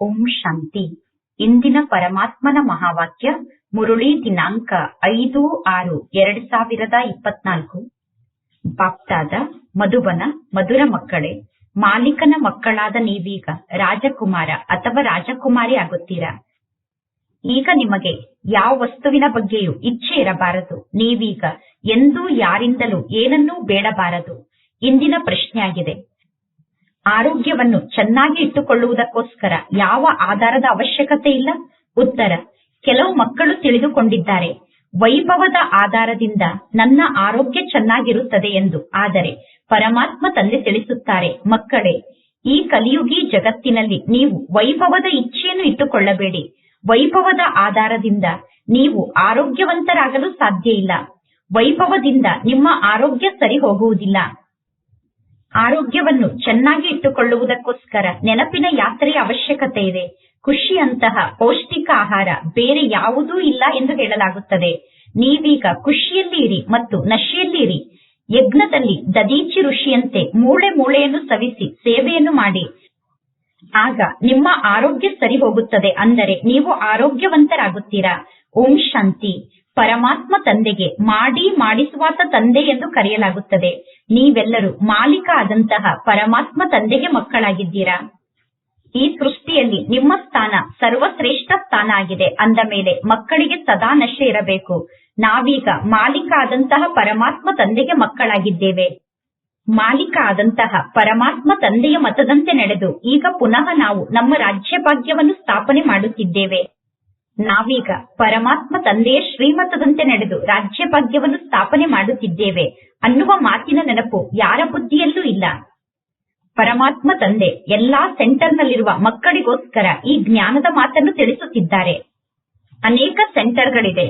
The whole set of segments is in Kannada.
ಓಂ ಶಾಂತಿ. ಇಂದಿನ ಪರಮಾತ್ಮನ ಮಹಾವಾಕ್ಯ ಮುರುಳಿ ದಿನಾಂಕ ಐದು ಆರು ಎರಡ್ ಸಾವಿರದ ಇಪ್ಪತ್ನಾಲ್ಕು. ಬಾಪ್ತಾದ, ಮಧುಬನ, ಮಧುರ ಮಕ್ಕಳೇ, ಮಾಲೀಕನ ಮಕ್ಕಳಾದ ನೀವೀಗ ರಾಜಕುಮಾರ ಅಥವಾ ರಾಜಕುಮಾರಿ ಆಗುತ್ತೀರಾ? ಈಗ ನಿಮಗೆ ಯಾವ ವಸ್ತುವಿನ ಬಗ್ಗೆಯೂ ಇಚ್ಛೆ ಇರಬಾರದು. ನೀವೀಗ ಎಂದೂ ಯಾರಿಂದಲೂ ಏನನ್ನೂ ಬೇಡಬಾರದು. ಇಂದಿನ ಪ್ರಶ್ನೆಯಾಗಿದೆ. ಆರೋಗ್ಯವನ್ನು ಚೆನ್ನಾಗಿ ಇಟ್ಟುಕೊಳ್ಳುವುದಕ್ಕೋಸ್ಕರ ಯಾವ ಆಧಾರದ ಅವಶ್ಯಕತೆ ಇಲ್ಲ? ಉತ್ತರ, ಕೆಲವು ಮಕ್ಕಳು ತಿಳಿದುಕೊಂಡಿದ್ದಾರೆ. ವೈಭವದ ಆಧಾರದಿಂದ ನನ್ನ ಆರೋಗ್ಯ ಚೆನ್ನಾಗಿರುತ್ತದೆ ಎಂದು. ಆದರೆ ಪರಮಾತ್ಮ ತಂದೆ ತಿಳಿಸುತ್ತಾರೆ, ಮಕ್ಕಳೇ, ಈ ಕಲಿಯುಗಿ ಜಗತ್ತಿನಲ್ಲಿ ನೀವು ವೈಭವದ ಇಚ್ಛೆಯನ್ನು ಇಟ್ಟುಕೊಳ್ಳಬೇಡಿ. ವೈಭವದ ಆಧಾರದಿಂದ ನೀವು ಆರೋಗ್ಯವಂತರಾಗಲು ಸಾಧ್ಯ ಇಲ್ಲ. ವೈಭವದಿಂದ ನಿಮ್ಮ ಆರೋಗ್ಯ ಸರಿ ಹೋಗುವುದಿಲ್ಲ ಆರೋಗ್ಯವನ್ನು ಚೆನ್ನಾಗಿ ಇಟ್ಟುಕೊಳ್ಳುವುದಕ್ಕೋಸ್ಕರ ನೆನಪಿನ ಯಾತ್ರೆಯ ಅವಶ್ಯಕತೆ ಇದೆ. ಖುಷಿಯಂತಹ ಪೌಷ್ಟಿಕ ಆಹಾರ ಬೇರೆ ಯಾವುದೂ ಇಲ್ಲ ಎಂದು ಹೇಳಲಾಗುತ್ತದೆ. ನೀವೀಗ ಖುಷಿಯಲ್ಲಿ ಇರಿ ಮತ್ತು ನಶೆಯಲ್ಲಿ ಇರಿ ಯಜ್ಞದಲ್ಲಿ ದದೀಚಿ ಋಷಿಯಂತೆ ಮೂಳೆ ಮೂಳೆಯನ್ನು ಸವಿಸಿ ಸೇವೆಯನ್ನು ಮಾಡಿ. ಆಗ ನಿಮ್ಮ ಆರೋಗ್ಯ ಸರಿ ಹೋಗುತ್ತದೆ. ಅಂದರೆ ನೀವು ಆರೋಗ್ಯವಂತರಾಗುತ್ತೀರಾ. ಓಂ ಶಾಂತಿ. ಪರಮಾತ್ಮ ತಂದೆಗೆ, ಮಾಡಿ ಮಾಡಿಸುವಾತ ತಂದೆ ಎಂದು ಕರೆಯಲಾಗುತ್ತದೆ. ನೀವೆಲ್ಲರೂ ಮಾಲೀಕ ಆದಂತಹ ಪರಮಾತ್ಮ ತಂದೆಗೆ ಮಕ್ಕಳಾಗಿದ್ದೀರಾ? ಈ ಸೃಷ್ಟಿಯಲ್ಲಿ ನಿಮ್ಮ ಸ್ಥಾನ ಸರ್ವಶ್ರೇಷ್ಠ ಸ್ಥಾನ ಆಗಿದೆ. ಅಂದ ಮೇಲೆ ಮಕ್ಕಳಿಗೆ ಸದಾ ನಶೆ ಇರಬೇಕು. ನಾವೀಗ ಮಾಲೀಕ ಆದಂತಹ ಪರಮಾತ್ಮ ತಂದೆಗೆ ಮಕ್ಕಳಾಗಿದ್ದೇವೆ. ಮಾಲೀಕ ಆದಂತಹ ಪರಮಾತ್ಮ ತಂದೆಯ ಮತದಂತೆ ನಡೆದು ಈಗ ಪುನಃ ನಾವು ನಮ್ಮ ರಾಜ್ಯ ಭಾಗ್ಯವನ್ನು ಸ್ಥಾಪನೆ ಮಾಡುತ್ತಿದ್ದೇವೆ. ನಾವೀಗ ಪರಮಾತ್ಮ ತಂದೆಯ ಶ್ರೀಮತದಂತೆ ನಡೆದು ರಾಜ್ಯ ಭಾಗ್ಯವನ್ನು ಸ್ಥಾಪನೆ ಮಾಡುತ್ತಿದ್ದೇವೆ ಅನ್ನುವ ಮಾತಿನ ನೆನಪು ಯಾರ ಬುದ್ಧಿಯಲ್ಲೂ ಇಲ್ಲ. ಪರಮಾತ್ಮ ತಂದೆ ಎಲ್ಲಾ ಸೆಂಟರ್ನಲ್ಲಿರುವ ಮಕ್ಕಳಿಗೋಸ್ಕರ ಈ ಜ್ಞಾನದ ಮಾತನ್ನು ತಿಳಿಸುತ್ತಿದ್ದಾರೆ. ಅನೇಕ ಸೆಂಟರ್ಗಳಿದೆ.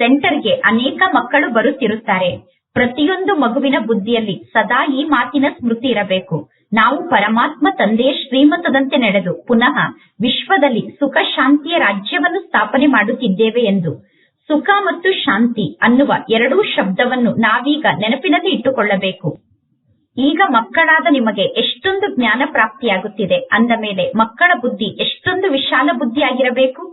ಸೆಂಟರ್ಗೆ ಅನೇಕ ಮಕ್ಕಳು ಬರುತ್ತಿರುತ್ತಾರೆ. ಪ್ರತಿಯೊಂದು ಮಗುವಿನ ಬುದ್ಧಿಯಲ್ಲಿ ಸದಾ ಈ ಮಾತಿನ ಸ್ಮೃತಿ ಇರಬೇಕು. ನಾವು ಪರಮಾತ್ಮ ತಂದೆಯ ಶ್ರೀಮತದಂತೆ ನಡೆದು ಪುನಃ ವಿಶ್ವದಲ್ಲಿ ಸುಖ ಶಾಂತಿಯ ರಾಜ್ಯವನ್ನು ಸ್ಥಾಪನೆ ಮಾಡುತ್ತಿದ್ದೇವೆ ಎಂದು ಸುಖ ಮತ್ತು ಶಾಂತಿ ಅನ್ನುವ ಎರಡೂ ಶಬ್ದವನ್ನು ನಾವೀಗ ನೆನಪಿನಲ್ಲಿ ಇಟ್ಟುಕೊಳ್ಳಬೇಕು. ಈಗ ಮಕ್ಕಳಾದ ನಿಮಗೆ ಎಷ್ಟೊಂದು ಜ್ಞಾನ ಪ್ರಾಪ್ತಿಯಾಗುತ್ತಿದೆ ಅಂದ ಮೇಲೆ ಮಕ್ಕಳ ಬುದ್ಧಿ ಎಷ್ಟೊಂದು ವಿಶಾಲ ಬುದ್ಧಿಯಾಗಿರಬೇಕು?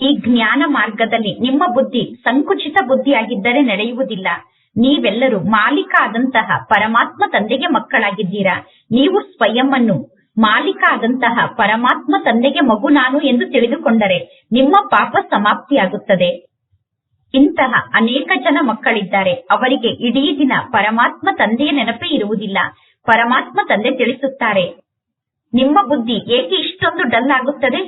ಈ ಜ್ಞಾನ ಮಾರ್ಗದಲ್ಲಿ ನಿಮ್ಮ ಬುದ್ಧಿ ಸಂಕುಚಿತ ಬುದ್ಧಿಯಾಗಿದ್ದರೆ ನಡೆಯುವುದಿಲ್ಲ. ನೀವೆಲ್ಲರೂ ಮಾಲೀಕ ಆದಂತಹ ಪರಮಾತ್ಮ ತಂದೆಗೆ ಮಕ್ಕಳಾಗಿದ್ದೀರಾ? ನೀವು ಸ್ವಯಂ ಅನ್ನು ಮಾಲೀಕ ಆದಂತಹ ಪರಮಾತ್ಮ ತಂದೆಗೆ ಮಗು ನಾನು ಎಂದು ತಿಳಿದುಕೊಂಡರೆ ನಿಮ್ಮ ಪಾಪ ಸಮಾಪ್ತಿಯಾಗುತ್ತದೆ. ಇಂತಹ ಅನೇಕ ಜನ ಮಕ್ಕಳಿದ್ದಾರೆ. ಅವರಿಗೆ ಇಡೀ ದಿನ ಪರಮಾತ್ಮ ತಂದೆಯ ನೆನಪೇ ಇರುವುದಿಲ್ಲ. ಪರಮಾತ್ಮ ತಂದೆ ತಿಳಿಸುತ್ತಾರೆ, ನಿಮ್ಮ ಬುದ್ಧಿ ಏಕೆ ಇಷ್ಟೊಂದು ಡಲ್ ಆಗುತ್ತದೆ?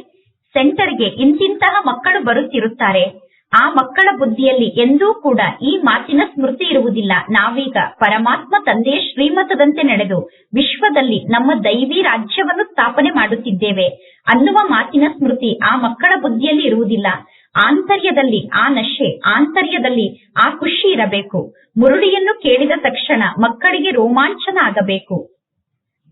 ಸೆಂಟರ್ಗೆ ಇಂತಿಂತಹ ಮಕ್ಕಳು ಬರುತ್ತಿರುತ್ತಾರೆ. ಆ ಮಕ್ಕಳ ಬುದ್ಧಿಯಲ್ಲಿ ಎಂದೂ ಕೂಡ ಈ ಮಾತಿನ ಸ್ಮೃತಿ ಇರುವುದಿಲ್ಲ. ನಾವೀಗ ಪರಮಾತ್ಮ ತಂದೆಯ ಶ್ರೀಮತದಂತೆ ನಡೆದು ವಿಶ್ವದಲ್ಲಿ ನಮ್ಮ ದೈವಿ ರಾಜ್ಯವನ್ನು ಸ್ಥಾಪನೆ ಮಾಡುತ್ತಿದ್ದೇವೆ. ಅನ್ನುವ ಮಾತಿನ ಸ್ಮೃತಿ ಆ ಮಕ್ಕಳ ಬುದ್ಧಿಯಲ್ಲಿ ಇರುವುದಿಲ್ಲ. ಆಂತರ್ಯದಲ್ಲಿ ಆ ನಶೆ, ಆಂತರ್ಯದಲ್ಲಿ ಆ ಖುಷಿ ಇರಬೇಕು. ಮುರುಳಿಯನ್ನು ಕೇಳಿದ ತಕ್ಷಣ ಮಕ್ಕಳಿಗೆ ರೋಮಾಂಚನ ಆಗಬೇಕು.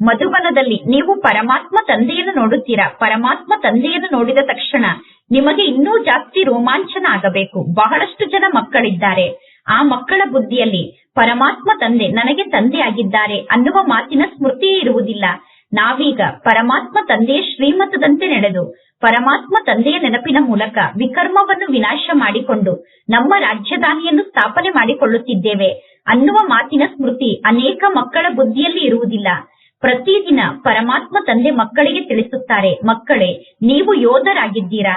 ಮಧುಬನದಲ್ಲಿ ನೀವು ಪರಮಾತ್ಮ ತಂದೆಯನ್ನು ನೋಡುತ್ತೀರಾ? ಪರಮಾತ್ಮ ತಂದೆಯನ್ನು ನೋಡಿದ ತಕ್ಷಣ ನಿಮಗೆ ಇನ್ನೂ ಜಾಸ್ತಿ ರೋಮಾಂಚನ ಆಗಬೇಕು ಬಹಳಷ್ಟು ಜನ ಮಕ್ಕಳಿದ್ದಾರೆ. ಆ ಮಕ್ಕಳ ಬುದ್ಧಿಯಲ್ಲಿ ಪರಮಾತ್ಮ ತಂದೆ ನನಗೆ ತಂದೆ ಆಗಿದ್ದಾರೆ ಅನ್ನುವ ಮಾತಿನ ಸ್ಮೃತಿಯೇ ಇರುವುದಿಲ್ಲ. ನಾವೀಗ ಪರಮಾತ್ಮ ತಂದೆಯ ಶ್ರೀಮತದಂತೆ ನಡೆದು, ಪರಮಾತ್ಮ ತಂದೆಯ ನೆನಪಿನ ಮೂಲಕ ವಿಕರ್ಮವನ್ನು ವಿನಾಶ ಮಾಡಿಕೊಂಡು, ನಮ್ಮ ರಾಜಧಾನಿಯನ್ನು ಸ್ಥಾಪನೆ ಮಾಡಿಕೊಳ್ಳುತ್ತಿದ್ದೇವೆ ಅನ್ನುವ ಮಾತಿನ ಸ್ಮೃತಿ ಅನೇಕ ಮಕ್ಕಳ ಬುದ್ಧಿಯಲ್ಲಿ ಇರುವುದಿಲ್ಲ. ಪ್ರತಿದಿನ ಪರಮಾತ್ಮ ತಂದೆ ಮಕ್ಕಳಿಗೆ ತಿಳಿಸುತ್ತಾರೆ, ಮಕ್ಕಳೇ, ನೀವು ಯೋಧರಾಗಿದ್ದೀರಾ?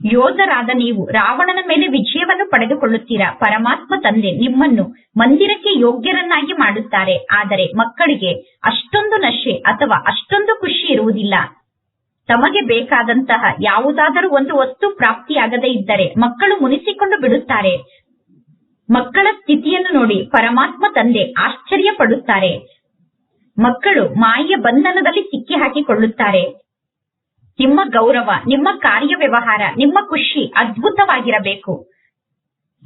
ಯೋಧರಾದ ನೀವು ರಾವಣನ ಮೇಲೆ ವಿಜಯವನ್ನು ಪಡೆದುಕೊಳ್ಳುತ್ತೀರಾ? ಪರಮಾತ್ಮ ತಂದೆ ನಿಮ್ಮನ್ನು ಮಂದಿರಕ್ಕೆ ಯೋಗ್ಯರನ್ನಾಗಿ ಮಾಡುತ್ತಾರೆ, ಆದರೆ ಮಕ್ಕಳಿಗೆ ಅಷ್ಟೊಂದು ನಶೆ ಅಥವಾ ಅಷ್ಟೊಂದು ಖುಷಿ ಇರುವುದಿಲ್ಲ. ತಮಗೆ ಬೇಕಾದಂತಹ ಯಾವುದಾದರೂ ಒಂದು ವಸ್ತು ಪ್ರಾಪ್ತಿಯಾಗದೇ ಇದ್ದರೆ ಮಕ್ಕಳು ಮುನಿಸಿಕೊಂಡು ಬಿಡುತ್ತಾರೆ. ಮಕ್ಕಳ ಸ್ಥಿತಿಯನ್ನು ನೋಡಿ ಪರಮಾತ್ಮ ತಂದೆ ಆಶ್ಚರ್ಯ ಪಡುತ್ತಾರೆ ಮಕ್ಕಳು ಮಾಯೆಯ ಬಂಧನದಲ್ಲಿ ಸಿಕ್ಕಿ ಹಾಕಿಕೊಳ್ಳುತ್ತಾರೆ. ನಿಮ್ಮ ಗೌರವ, ನಿಮ್ಮ ಕಾರ್ಯ ವ್ಯವಹಾರ ನಿಮ್ಮ ಖುಷಿ ಅದ್ಭುತವಾಗಿರಬೇಕು.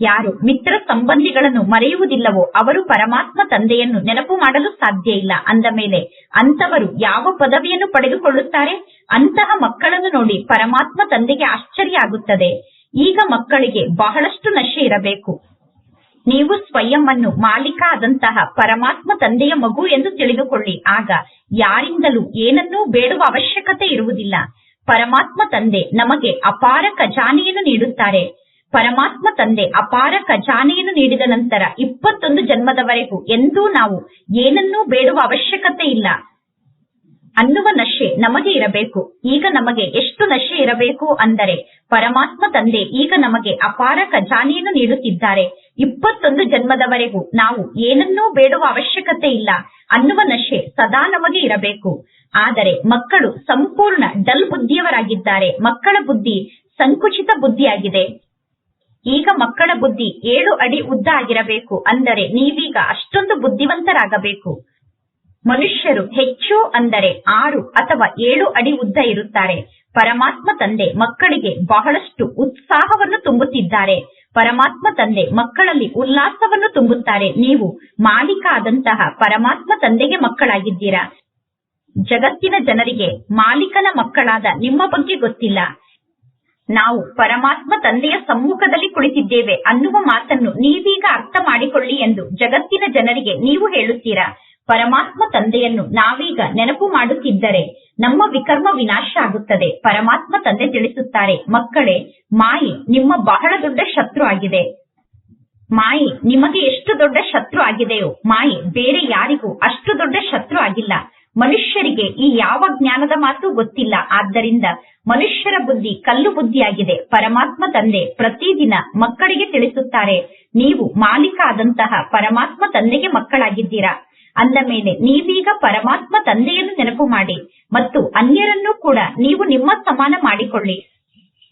ಯಾರು ಮಿತ್ರ ಸಂಬಂಧಿಗಳನ್ನು ಮರೆಯುವುದಿಲ್ಲವೋ ಅವರು ಪರಮಾತ್ಮ ತಂದೆಯನ್ನು ನೆನಪು ಮಾಡಲು ಸಾಧ್ಯ ಇಲ್ಲ. ಅಂದ ಮೇಲೆ ಅಂತವರು ಯಾವ ಪದವಿಯನ್ನು ಪಡೆದುಕೊಳ್ಳುತ್ತಾರೆ? ಅಂತಹ ಮಕ್ಕಳನ್ನು ನೋಡಿ ಪರಮಾತ್ಮ ತಂದೆಗೆ ಆಶ್ಚರ್ಯ ಆಗುತ್ತದೆ. ಈಗ ಮಕ್ಕಳಿಗೆ ಬಹಳಷ್ಟು ನಶೆ ಇರಬೇಕು. ನೀವು ಸ್ವಯಂ ಅನ್ನು ಮಾಲೀಕ ಆದಂತಹ ಪರಮಾತ್ಮ ತಂದೆಯ ಮಗು ಎಂದು ತಿಳಿದುಕೊಳ್ಳಿ. ಆಗ ಯಾರಿಂದಲೂ ಏನನ್ನೂ ಬೇಡುವ ಅವಶ್ಯಕತೆ ಇರುವುದಿಲ್ಲ. ಪರಮಾತ್ಮ ತಂದೆ ನಮಗೆ ಅಪಾರ ಖಜಾನೆಯನ್ನು ನೀಡುತ್ತಾರೆ. ಪರಮಾತ್ಮ ತಂದೆ ಅಪಾರ ಖಜಾನೆಯನ್ನು ನೀಡಿದ ನಂತರ ಇಪ್ಪತ್ತೊಂದು ಜನ್ಮದವರೆಗೂ ಎಂದೂ ನಾವು ಏನನ್ನೂ ಬೇಡುವ ಅವಶ್ಯಕತೆ ಇಲ್ಲ. ಅನ್ನುವ ನಶೆ ನಮಗೆ ಇರಬೇಕು. ಈಗ ನಮಗೆ ಎಷ್ಟು ನಶೆ ಇರಬೇಕು ಅಂದರೆ, ಪರಮಾತ್ಮ ತಂದೆ ಈಗ ನಮಗೆ ಅಪಾರ ಖಜಾನೆಯನ್ನು ನೀಡುತ್ತಿದ್ದಾರೆ. ಇಪ್ಪತ್ತೊಂದು ಜನ್ಮದವರೆಗೂ ನಾವು ಏನನ್ನೂ ಬೇಡುವ ಅವಶ್ಯಕತೆ ಇಲ್ಲ. ಅನ್ನುವ ನಶೆ ಸದಾ ನಮಗೆ ಇರಬೇಕು. ಆದರೆ ಮಕ್ಕಳು ಸಂಪೂರ್ಣ ಡಲ್ ಬುದ್ಧಿಯವರಾಗಿದ್ದಾರೆ. ಮಕ್ಕಳ ಬುದ್ಧಿ ಸಂಕುಚಿತ ಬುದ್ಧಿಯಾಗಿದೆ. ಈಗ ಮಕ್ಕಳ ಬುದ್ಧಿ ಏಳು ಅಡಿ ಉದ್ದ ಆಗಿರಬೇಕು. ಅಂದರೆ ನೀವೀಗ ಅಷ್ಟೊಂದು ಬುದ್ಧಿವಂತರಾಗಬೇಕು. ಮನುಷ್ಯರು ಹೆಚ್ಚು ಅಂದರೆ ಆರು ಅಥವಾ ಏಳು ಅಡಿ ಉದ್ದ ಇರುತ್ತಾರೆ. ಪರಮಾತ್ಮ ತಂದೆ ಮಕ್ಕಳಿಗೆ ಬಹಳಷ್ಟು ಉತ್ಸಾಹವನ್ನು ತುಂಬುತ್ತಿದ್ದಾರೆ. ಪರಮಾತ್ಮ ತಂದೆ ಮಕ್ಕಳಲ್ಲಿ ಉಲ್ಲಾಸವನ್ನು ತುಂಬುತ್ತಾರೆ. ನೀವು ಮಾಲೀಕ ಆದಂತಹ ಪರಮಾತ್ಮ ತಂದೆಗೆ ಮಕ್ಕಳಾಗಿದ್ದೀರಾ? ಜಗತ್ತಿನ ಜನರಿಗೆ ಮಾಲೀಕನ ಮಕ್ಕಳಾದ ನಿಮ್ಮ ಬಗ್ಗೆ ಗೊತ್ತಿಲ್ಲ. ನಾವು ಪರಮಾತ್ಮ ತಂದೆಯ ಸಮ್ಮುಖದಲ್ಲಿ ಕುಳಿತಿದ್ದೇವೆ ಅನ್ನುವ ಮಾತನ್ನು ನೀವೀಗ ಅರ್ಥ ಮಾಡಿಕೊಳ್ಳಿ ಎಂದು ಜಗತ್ತಿನ ಜನರಿಗೆ ನೀವು ಹೇಳುತ್ತೀರಾ? ಪರಮಾತ್ಮ ತಂದೆಯನ್ನು ನಾವೀಗ ನೆನಪು ಮಾಡುತ್ತಿದ್ದರೆ ನಮ್ಮ ವಿಕರ್ಮ ವಿನಾಶ ಆಗುತ್ತದೆ. ಪರಮಾತ್ಮ ತಂದೆ ತಿಳಿಸುತ್ತಾರೆ, ಮಕ್ಕಳೇ, ಮಾಯಿ ನಿಮ್ಮ ಬಹಳ ದೊಡ್ಡ ಶತ್ರು ಆಗಿದೆ. ಮಾಯಿ ನಿಮಗೆ ಎಷ್ಟು ದೊಡ್ಡ ಶತ್ರು ಆಗಿದೆಯೋ, ಮಾಯಿ ಬೇರೆ ಯಾರಿಗೂ ಅಷ್ಟು ದೊಡ್ಡ ಶತ್ರು ಆಗಿಲ್ಲ. ಮನುಷ್ಯರಿಗೆ ಈ ಯಾವ ಜ್ಞಾನದ ಮಾತು ಗೊತ್ತಿಲ್ಲ. ಆದ್ದರಿಂದ ಮನುಷ್ಯರ ಬುದ್ಧಿ ಕಲ್ಲು ಬುದ್ಧಿಯಾಗಿದೆ. ಪರಮಾತ್ಮ ತಂದೆ ಪ್ರತಿದಿನ ಮಕ್ಕಳಿಗೆ ತಿಳಿಸುತ್ತಾರೆ, ನೀವು ಮಾಲೀಕ ಆದಂತಹ ಪರಮಾತ್ಮ ತಂದೆಗೆ ಮಕ್ಕಳಾಗಿದ್ದೀರಾ? ಅಂದ ಮೇಲೆ ನೀವೀಗ ಪರಮಾತ್ಮ ತಂದೆಯನ್ನು ನೆನಪು ಮಾಡಿ ಮತ್ತು ಅನ್ಯರನ್ನೂ ಕೂಡ ನೀವು ನಿಮ್ಮ ಸಮಾನ ಮಾಡಿಕೊಳ್ಳಿ.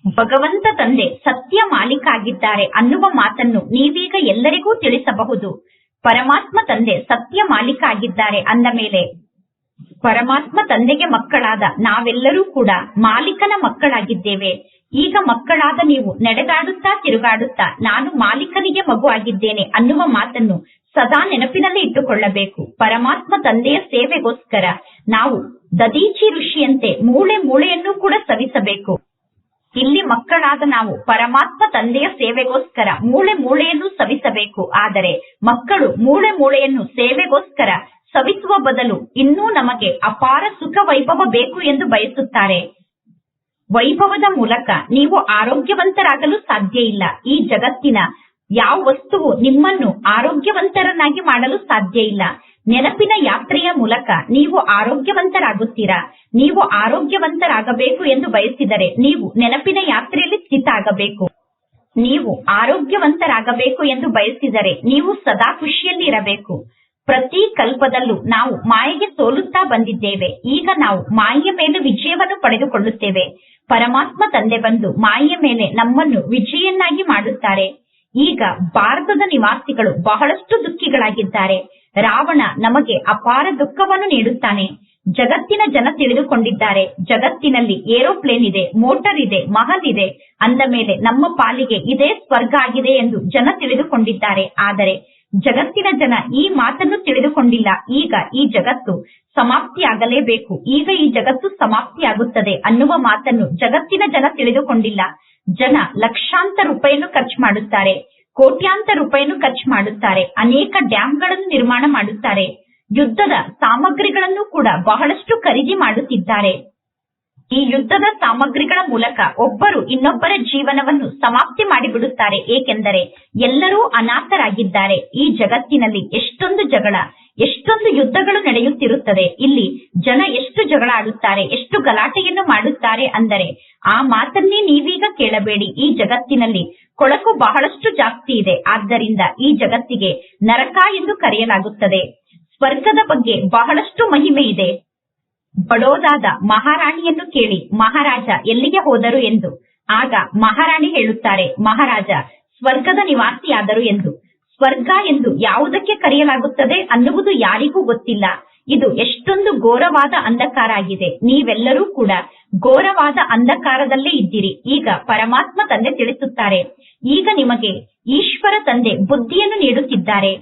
ಭಗವಂತ ತಂದೆ ಸತ್ಯ ಮಾಲೀಕ ಆಗಿದ್ದಾರೆ ಅನ್ನುವ ಮಾತನ್ನು ನೀವೀಗ ಎಲ್ಲರಿಗೂ ತಿಳಿಸಬಹುದು. ಪರಮಾತ್ಮ ತಂದೆ ಸತ್ಯ ಮಾಲೀಕ ಆಗಿದ್ದಾರೆ ಅಂದ ಮೇಲೆ ಪರಮಾತ್ಮ ತಂದೆಗೆ ಮಕ್ಕಳಾದ ನಾವೆಲ್ಲರೂ ಕೂಡ ಮಾಲೀಕನ ಮಕ್ಕಳಾಗಿದ್ದೇವೆ. ಈಗ ಮಕ್ಕಳಾದ ನೀವು ನಡೆದಾಡುತ್ತಾ ತಿರುಗಾಡುತ್ತಾ ನಾನು ಮಾಲೀಕನಿಗೆ ಮಗು ಆಗಿದ್ದೇನೆ ಅನ್ನುವ ಮಾತನ್ನು ಸದಾ ನೆನಪಿನಲ್ಲಿ ಇಟ್ಟುಕೊಳ್ಳಬೇಕು. ಪರಮಾತ್ಮ ತಂದೆಯ ಸೇವೆಗೋಸ್ಕರ ನಾವು ದದೀಚಿ ಋಷಿಯಂತೆ ಮೂಳೆ ಮೂಳೆಯನ್ನು ಕೂಡ ಸವಿಸಬೇಕು. ಇಲ್ಲಿ ಮಕ್ಕಳಾದ ನಾವು ಪರಮಾತ್ಮ ತಂದೆಯ ಸೇವೆಗೋಸ್ಕರ ಮೂಳೆ ಮೂಳೆಯನ್ನು ಸವಿಸಬೇಕು. ಆದರೆ ಮಕ್ಕಳು ಮೂಳೆ ಮೂಳೆಯನ್ನು ಸೇವೆಗೋಸ್ಕರ ಸವಿಸುವ ಬದಲು ಇನ್ನೂ ನಮಗೆ ಅಪಾರ ಸುಖ ವೈಭವ ಬೇಕು ಎಂದು ಬಯಸುತ್ತಾರೆ. ವೈಭವದ ಮೂಲಕ ನೀವು ಆರೋಗ್ಯವಂತರಾಗಲು ಸಾಧ್ಯ ಇಲ್ಲ. ಈ ಜಗತ್ತಿನ ಯಾವ ವಸ್ತುವು ನಿಮ್ಮನ್ನು ಆರೋಗ್ಯವಂತರನ್ನಾಗಿ ಮಾಡಲು ಸಾಧ್ಯ ಇಲ್ಲ. ನೆನಪಿನ ಯಾತ್ರೆಯ ಮೂಲಕ ನೀವು ಆರೋಗ್ಯವಂತರಾಗುತ್ತೀರಾ? ನೀವು ಆರೋಗ್ಯವಂತರಾಗಬೇಕು ಎಂದು ಬಯಸಿದರೆ ನೀವು ನೆನಪಿನ ಯಾತ್ರೆಯಲ್ಲಿ ಸ್ಥಿತ ಆಗಬೇಕು ನೀವು ಆರೋಗ್ಯವಂತರಾಗಬೇಕು ಎಂದು ಬಯಸಿದರೆ ನೀವು ಸದಾ ಖುಷಿಯಲ್ಲಿ ಇರಬೇಕು. ಪ್ರತಿ ಕಲ್ಪದಲ್ಲೂ ನಾವು ಮಾಯೆಗೆ ಸೋಲುತ್ತಾ ಬಂದಿದ್ದೇವೆ. ಈಗ ನಾವು ಮಾಯೆಯ ಮೇಲೆ ವಿಜಯವನ್ನು ಪಡೆದುಕೊಳ್ಳುತ್ತೇವೆ. ಪರಮಾತ್ಮ ತಂದೆ ಬಂದು ಮಾಯೆಯ ಮೇಲೆ ನಮ್ಮನ್ನು ವಿಜಯನ್ನಾಗಿ ಮಾಡುತ್ತಾರೆ. ಈಗ ಭಾರತದ ನಿವಾಸಿಗಳು ಬಹಳಷ್ಟು ದುಃಖಿಗಳಾಗಿದ್ದಾರೆ. ರಾವಣ ನಮಗೆ ಅಪಾರ ದುಃಖವನ್ನು ನೀಡುತ್ತಾನೆ. ಜಗತ್ತಿನ ಜನ ತಿಳಿದುಕೊಂಡಿದ್ದಾರೆ. ಜಗತ್ತಿನಲ್ಲಿ ಏರೋಪ್ಲೇನ್ ಇದೆ, ಮೋಟರ್ ಇದೆ, ಮಹಲ್ ಇದೆ. ಅಂದ ಮೇಲೆ ನಮ್ಮ ಪಾಲಿಗೆ ಇದೇ ಸ್ವರ್ಗ ಆಗಿದೆ ಎಂದು ಜನ ತಿಳಿದುಕೊಂಡಿದ್ದಾರೆ. ಆದರೆ ಜಗತ್ತಿನ ಜನ ಈ ಮಾತನ್ನು ತಿಳಿದುಕೊಂಡಿಲ್ಲ. ಈಗ ಈ ಜಗತ್ತು ಸಮಾಪ್ತಿಯಾಗಲೇಬೇಕು. ಈಗ ಈ ಜಗತ್ತು ಸಮಾಪ್ತಿಯಾಗುತ್ತದೆ ಅನ್ನುವ ಮಾತನ್ನು ಜಗತ್ತಿನ ಜನ ತಿಳಿದುಕೊಂಡಿಲ್ಲ. ಜನ ಲಕ್ಷಾಂತರ ರೂಪಾಯಿಯನ್ನು ಖರ್ಚು ಮಾಡುತ್ತಾರೆ, ಕೋಟ್ಯಾಂತರ ರೂಪಾಯಿಯನ್ನು ಖರ್ಚು ಮಾಡುತ್ತಾರೆ, ಅನೇಕ ಡ್ಯಾಂಗಳನ್ನು ನಿರ್ಮಾಣ ಮಾಡುತ್ತಾರೆ, ಯುದ್ಧದ ಸಾಮಗ್ರಿಗಳನ್ನು ಕೂಡ ಬಹಳಷ್ಟು ಖರೀದಿ ಮಾಡುತ್ತಿದ್ದಾರೆ. ಈ ಯುದ್ಧದ ಸಾಮಗ್ರಿಗಳ ಮೂಲಕ ಒಬ್ಬರು ಇನ್ನೊಬ್ಬರ ಜೀವನವನ್ನು ಸಮಾಪ್ತಿ ಮಾಡಿಬಿಡುತ್ತಾರೆ, ಏಕೆಂದರೆ ಎಲ್ಲರೂ ಅನಾಥರಾಗಿದ್ದಾರೆ. ಈ ಜಗತ್ತಿನಲ್ಲಿ ಎಷ್ಟೊಂದು ಜಗಳ ಎಷ್ಟೊಂದು ಯುದ್ಧಗಳು ನಡೆಯುತ್ತಿರುತ್ತದೆ. ಇಲ್ಲಿ ಜನ ಎಷ್ಟು ಜಗಳ ಆಡುತ್ತಾರೆ ಎಷ್ಟು ಗಲಾಟೆಯನ್ನು ಮಾಡುತ್ತಾರೆ ಅಂದರೆ ಆ ಮಾತನ್ನೇ ನೀವೀಗ ಕೇಳಬೇಡಿ. ಈ ಜಗತ್ತಿನಲ್ಲಿ ಕೊಳಕು ಬಹಳಷ್ಟು ಜಾಸ್ತಿ ಇದೆ. ಆದ್ದರಿಂದ ಈ ಜಗತ್ತಿಗೆ ನರಕ ಎಂದು ಕರೆಯಲಾಗುತ್ತದೆ. ಸ್ವರ್ಗದ ಬಗ್ಗೆ ಬಹಳಷ್ಟು ಮಹಿಮೆ ಇದೆ. ಬಡೋದಾದ ಮಹಾರಾಣಿಯನ್ನು ಕೇಳಿ, ಮಹಾರಾಜ, ಎಲ್ಲಿಗೆ ಹೋದರು? ಎಂದು. ಆಗ ಮಹಾರಾಣಿ ಹೇಳುತ್ತಾರೆ, ಮಹಾರಾಜ, ಸ್ವರ್ಗದ ನಿವಾಸಿಯಾದರು ಎಂದು. ಸ್ವರ್ಗ ಎಂದು ಯಾವುದಕ್ಕೆ ಕರೆಯಲಾಗುತ್ತದೆ ಅನ್ನುವುದು ಯಾರಿಗೂ ಗೊತ್ತಿಲ್ಲ. ಇದು ಎಷ್ಟೊಂದು ಘೋರವಾದ ಅಂಧಕಾರ ಆಗಿದೆ. ನೀವೆಲ್ಲರೂ ಕೂಡ ಘೋರವಾದ ಅಂಧಕಾರದಲ್ಲೇ ಇದ್ದೀರಿ. ಈಗ ಪರಮಾತ್ಮ ತಂದೆ ತಿಳಿಸುತ್ತಾರೆ, ಈಗ ನಿಮಗೆ ಈಶ್ವರ ತಂದೆ ಬುದ್ಧಿಯನ್ನು ನೀಡುತ್ತಿದ್ದಾರೆ.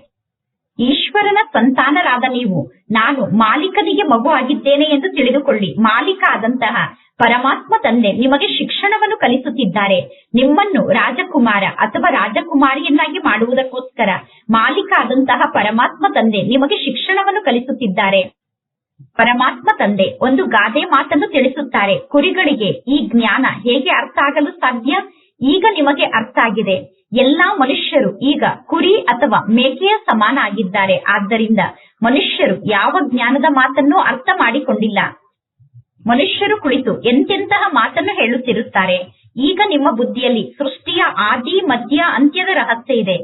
ಈಶ್ವರನ ಸಂತಾನರಾದ ನೀವು ನಾನು ಮಾಲೀಕನಿಗೆ ಮಗು ಆಗಿದ್ದೇನೆ ಎಂದು ತಿಳಿದುಕೊಳ್ಳಿ. ಮಾಲೀಕ ಆದಂತಹ ಪರಮಾತ್ಮ ತಂದೆ ನಿಮಗೆ ಶಿಕ್ಷಣವನ್ನು ಕಲಿಸುತ್ತಿದ್ದಾರೆ. ನಿಮ್ಮನ್ನು ರಾಜಕುಮಾರ ಅಥವಾ ರಾಜಕುಮಾರಿಯನ್ನಾಗಿ ಮಾಡುವುದಕ್ಕೋಸ್ಕರ ಮಾಲೀಕ ಆದಂತಹ ಪರಮಾತ್ಮ ತಂದೆ ನಿಮಗೆ ಶಿಕ್ಷಣವನ್ನು ಕಲಿಸುತ್ತಿದ್ದಾರೆ. ಪರಮಾತ್ಮ ತಂದೆ ಒಂದು ಗಾದೆ ಮಾತನ್ನು ತಿಳಿಸುತ್ತಾರೆ. ಕುರಿಗಳಿಗೆ ಈ ಜ್ಞಾನ ಹೇಗೆ ಅರ್ಥ ಆಗಲು ಸಾಧ್ಯ? ಈಗ ನಿಮಗೆ ಅರ್ಥ ಆಗಿದೆ ಎಲ್ಲಾ ಮನುಷ್ಯರು ಈಗ ಕುರಿ ಅಥವಾ ಮೇಕೆಯ ಸಮಾನ ಆಗಿದ್ದಾರೆ ಆದ್ದರಿಂದ ಮನುಷ್ಯರು ಯಾವ ಜ್ಞಾನದ ಮಾತನ್ನು ಅರ್ಥ ಮಾಡಿಕೊಂಡಿಲ್ಲ. ಮನುಷ್ಯರು ಕುಳಿತು ಎಂತೆಂತಹ ಮಾತನ್ನು ಹೇಳುತ್ತಿರುತ್ತಾರೆ? ಈಗ ನಿಮ್ಮ ಬುದ್ಧಿಯಲ್ಲಿ ಸೃಷ್ಟಿಯ ಆದಿ, ಮಧ್ಯ, ಅಂತ್ಯದ ರಹಸ್ಯ ಇದೆ.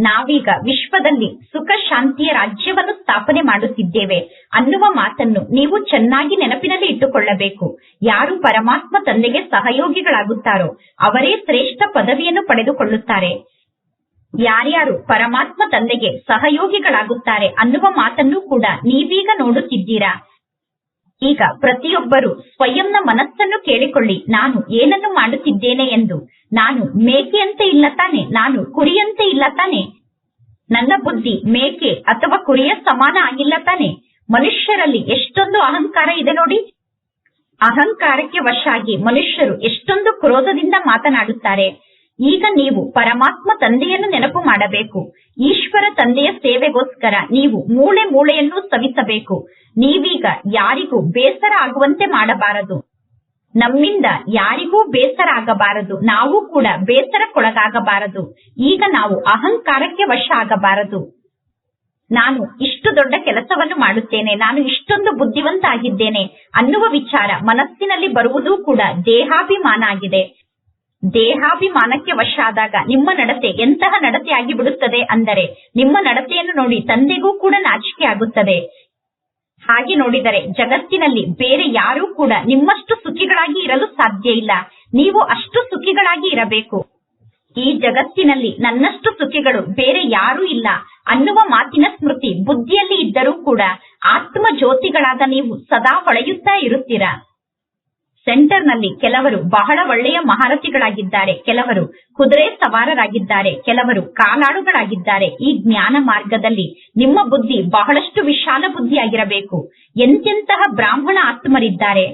ನಾವೀಗ ವಿಶ್ವದಲ್ಲಿ ಸುಖ ಶಾಂತಿಯ ರಾಜ್ಯವನ್ನು ಸ್ಥಾಪನೆ ಮಾಡುತ್ತಿದ್ದೇವೆ ಅನ್ನುವ ಮಾತನ್ನು ನೀವು ಚೆನ್ನಾಗಿ ನೆನಪಿನಲ್ಲಿ ಇಟ್ಟುಕೊಳ್ಳಬೇಕು. ಯಾರು ಪರಮಾತ್ಮ ತಂದೆಗೆ ಸಹಯೋಗಿಗಳಾಗುತ್ತಾರೋ ಅವರೇ ಶ್ರೇಷ್ಠ ಪದವಿಯನ್ನು ಪಡೆದುಕೊಳ್ಳುತ್ತಾರೆ. ಯಾರ್ಯಾರು ಪರಮಾತ್ಮ ತಂದೆಗೆ ಸಹಯೋಗಿಗಳಾಗುತ್ತಾರೆ ಅನ್ನುವ ಮಾತನ್ನು ಕೂಡ ನೀವೀಗ ನೋಡುತ್ತಿದ್ದೀರಾ? ಈಗ ಪ್ರತಿಯೊಬ್ಬರು ಸ್ವಯಂನ ಮನಸ್ಸನ್ನು ಕೇಳಿಕೊಳ್ಳಿ. ನಾನು ಏನನ್ನು ಮಾಡುತ್ತಿದ್ದೇನೆ ಎಂದು. ನಾನು ಮೇಕೆಯಂತೆ ಇಲ್ಲ ತಾನೆ. ನಾನು ಕುರಿಯಂತೆ ಇಲ್ಲ ತಾನೆ. ನನ್ನ ಬುದ್ಧಿ ಮೇಕೆ ಅಥವಾ ಕುರಿಯ ಸಮಾನ ಆಗಿಲ್ಲ ತಾನೆ. ಮನುಷ್ಯರಲ್ಲಿ ಎಷ್ಟೊಂದು ಅಹಂಕಾರ ಇದೆ ನೋಡಿ. ಅಹಂಕಾರಕ್ಕೆ ವಶಾಗಿ ಮನುಷ್ಯರು ಎಷ್ಟೊಂದು ಕ್ರೋಧದಿಂದ ಮಾತನಾಡುತ್ತಾರೆ. ಈಗ ನೀವು ಪರಮಾತ್ಮ ತಂದೆಯನ್ನು ನೆನಪು ಮಾಡಬೇಕು. ಈಶ್ವರ ತಂದೆಯ ಸೇವೆಗೋಸ್ಕರ ನೀವು ಮೂಳೆ ಮೂಳೆಯನ್ನು ಸವಿಸಬೇಕು. ನೀವೀಗ ಯಾರಿಗೂ ಬೇಸರ ಆಗುವಂತೆ ಮಾಡಬಾರದು. ನಮ್ಮಿಂದ ಯಾರಿಗೂ ಬೇಸರ ಆಗಬಾರದು. ನಾವು ಕೂಡ ಬೇಸರಕ್ಕೊಳಗಾಗಬಾರದು. ಈಗ ನಾವು ಅಹಂಕಾರಕ್ಕೆ ವಶ ಆಗಬಾರದು. ನಾನು ಇಷ್ಟು ದೊಡ್ಡ ಕೆಲಸವನ್ನು ಮಾಡುತ್ತೇನೆ. ನಾನು ಇಷ್ಟೊಂದು ಬುದ್ಧಿವಂತ ಆಗಿದ್ದೇನೆ ಅನ್ನುವ ವಿಚಾರ ಮನಸ್ಸಿನಲ್ಲಿ ಬರುವುದೂ ಕೂಡ ದೇಹಾಭಿಮಾನ ಆಗಿದೆ. ದೇಹಾಭಿಮಾನಕ್ಕೆ ವಶ ಆದಾಗ ನಿಮ್ಮ ನಡತೆ ಎಂತಹ ನಡತೆ ಆಗಿಬಿಡುತ್ತದೆ ಅಂದರೆ ನಿಮ್ಮ ನಡತೆಯನ್ನು ನೋಡಿ ತಂದೆಗೂ ಕೂಡ ನಾಚಿಕೆ ಆಗುತ್ತದೆ. ಹಾಗೆ ನೋಡಿದರೆ ಜಗತ್ತಿನಲ್ಲಿ ಬೇರೆ ಯಾರೂ ಕೂಡ ನಿಮ್ಮಷ್ಟು ಸುಖಿಗಳಾಗಿ ಇರಲು ಸಾಧ್ಯ ಇಲ್ಲ. ನೀವು ಅಷ್ಟು ಸುಖಿಗಳಾಗಿ ಇರಬೇಕು. ಈ ಜಗತ್ತಿನಲ್ಲಿ ನನ್ನಷ್ಟು ಸುಖಿಗಳು ಬೇರೆ ಯಾರೂ ಇಲ್ಲ. ಅನ್ನುವ ಮಾತಿನ ಸ್ಮೃತಿ ಬುದ್ಧಿಯಲ್ಲಿ ಇದ್ದರೂ ಕೂಡ ಆತ್ಮ ಜ್ಯೋತಿಗಳಾದ ನೀವು ಸದಾ ಹೊಳೆಯುತ್ತಾ ಇರುತ್ತೀರಾ? ಸೆಂಟರ್ನಲ್ಲಿ ಕೆಲವರು ಬಹಳ ಒಳ್ಳೆಯ ಮಹಾರಥಿಗಳಾಗಿದ್ದಾರೆ, ಕೆಲವರು ಕುದುರೆ ಸವಾರರಾಗಿದ್ದಾರೆ, ಕೆಲವರು ಕಾಲಾಡುಗಳಾಗಿದ್ದಾರೆ ಈ ಜ್ಞಾನ ಮಾರ್ಗದಲ್ಲಿ ನಿಮ್ಮ ಬುದ್ಧಿ ಬಹಳಷ್ಟು ವಿಶಾಲ ಬುದ್ಧಿಯಾಗಿರಬೇಕು. ಎಂತೆಂತಹ ಬ್ರಾಹ್ಮಣ ಆತ್ಮರಿದ್ದಾರೆ?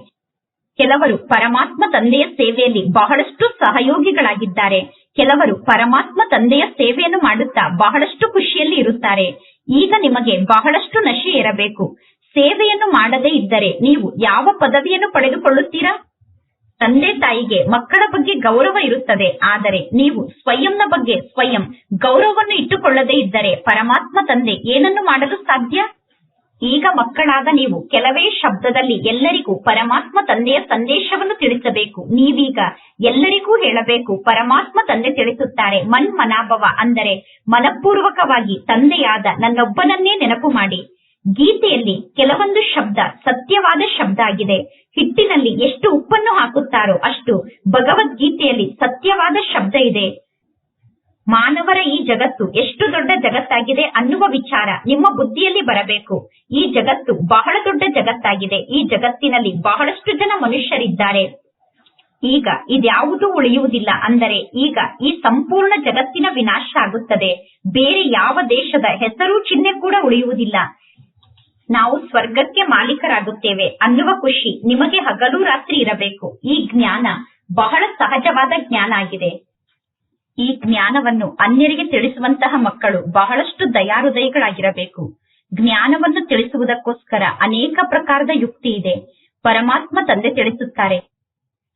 ಕೆಲವರು ಪರಮಾತ್ಮ ತಂದೆಯ ಸೇವೆಯಲ್ಲಿ ಬಹಳಷ್ಟು ಸಹಯೋಗಿಗಳಾಗಿದ್ದಾರೆ. ಕೆಲವರು ಪರಮಾತ್ಮ ತಂದೆಯ ಸೇವೆಯನ್ನು ಮಾಡುತ್ತಾ ಬಹಳಷ್ಟು ಖುಷಿಯಲ್ಲಿ ಇರುತ್ತಾರೆ. ಈಗ ನಿಮಗೆ ಬಹಳಷ್ಟು ನಶೆ ಇರಬೇಕು ಸೇವೆಯನ್ನು ಮಾಡದೇ ಇದ್ದರೆ ನೀವು ಯಾವ ಪದವಿಯನ್ನು ಪಡೆದುಕೊಳ್ಳುತ್ತೀರಾ? ತಂದೆ ತಾಯಿಗೆ ಮಕ್ಕಳ ಬಗ್ಗೆ ಗೌರವ ಇರುತ್ತದೆ, ಆದರೆ ನೀವು ಸ್ವಯಂನ ಬಗ್ಗೆ ಸ್ವಯಂ ಗೌರವವನ್ನು ಇಟ್ಟುಕೊಳ್ಳದೇ ಇದ್ದರೆ ಪರಮಾತ್ಮ ತಂದೆ ಏನನ್ನು ಮಾಡಲು ಸಾಧ್ಯ? ಈಗ ಮಕ್ಕಳಾದ ನೀವು ಕೆಲವೇ ಶಬ್ದದಲ್ಲಿ ಎಲ್ಲರಿಗೂ ಪರಮಾತ್ಮ ತಂದೆಯ ಸಂದೇಶವನ್ನು ತಿಳಿಸಬೇಕು. ನೀವೀಗ ಎಲ್ಲರಿಗೂ ಹೇಳಬೇಕು, ಪರಮಾತ್ಮ ತಂದೆ ತಿಳಿಸುತ್ತಾರೆ. ಮನ್ ಮನಾಭವ ಅಂದರೆ ಮನಪೂರ್ವಕವಾಗಿ ತಂದೆಯಾದ ನನ್ನೊಬ್ಬನನ್ನೇ ನೆನಪು ಮಾಡಿ. ಗೀತೆಯಲ್ಲಿ ಕೆಲವೊಂದು ಶಬ್ದ, ಸತ್ಯವಾದ ಶಬ್ದ ಆಗಿದೆ. ಹಿಟ್ಟಿನಲ್ಲಿ ಎಷ್ಟು ಉಪ್ಪನ್ನು ಹಾಕುತ್ತಾರೋ ಅಷ್ಟು ಭಗವದ್ಗೀತೆಯಲ್ಲಿ ಸತ್ಯವಾದ ಶಬ್ದ ಇದೆ. ಮಾನವರ ಈ ಜಗತ್ತು ಎಷ್ಟು ದೊಡ್ಡ ಜಗತ್ತಾಗಿದೆ ಅನ್ನುವ ವಿಚಾರ ನಿಮ್ಮ ಬುದ್ಧಿಯಲ್ಲಿ ಬರಬೇಕು. ಈ ಜಗತ್ತು ಬಹಳ ದೊಡ್ಡ ಜಗತ್ತಾಗಿದೆ. ಈ ಜಗತ್ತಿನಲ್ಲಿ ಬಹಳಷ್ಟು ಜನ ಮನುಷ್ಯರಿದ್ದಾರೆ. ಈಗ ಇದ್ಯಾವುದೂ ಉಳಿಯುವುದಿಲ್ಲ ಅಂದರೆ ಈಗ ಈ ಸಂಪೂರ್ಣ ಜಗತ್ತಿನ ವಿನಾಶ ಆಗುತ್ತದೆ. ಬೇರೆ ಯಾವ ದೇಶದ ಹೆಸರು ಚಿಹ್ನೆ ಕೂಡ ಉಳಿಯುವುದಿಲ್ಲ. ನಾವು ಸ್ವರ್ಗಕ್ಕೆ ಮಾಲೀಕರಾಗುತ್ತೇವೆ ಅನ್ನುವ ಖುಷಿ ನಿಮಗೆ ಹಗಲು ರಾತ್ರಿ ಇರಬೇಕು. ಈ ಜ್ಞಾನ ಬಹಳ ಸಹಜವಾದ ಜ್ಞಾನ ಆಗಿದೆ. ಈ ಜ್ಞಾನವನ್ನು ಅನ್ಯರಿಗೆ ತಿಳಿಸುವಂತಹ ಮಕ್ಕಳು ಬಹಳಷ್ಟು ದಯಾಹೃದಯಗಳಾಗಿರಬೇಕು. ಜ್ಞಾನವನ್ನು ತಿಳಿಸುವುದಕ್ಕೋಸ್ಕರ ಅನೇಕ ಪ್ರಕಾರದ ಯುಕ್ತಿ ಇದೆ. ಪರಮಾತ್ಮ ತಂದೆ ತಿಳಿಸುತ್ತಾರೆ,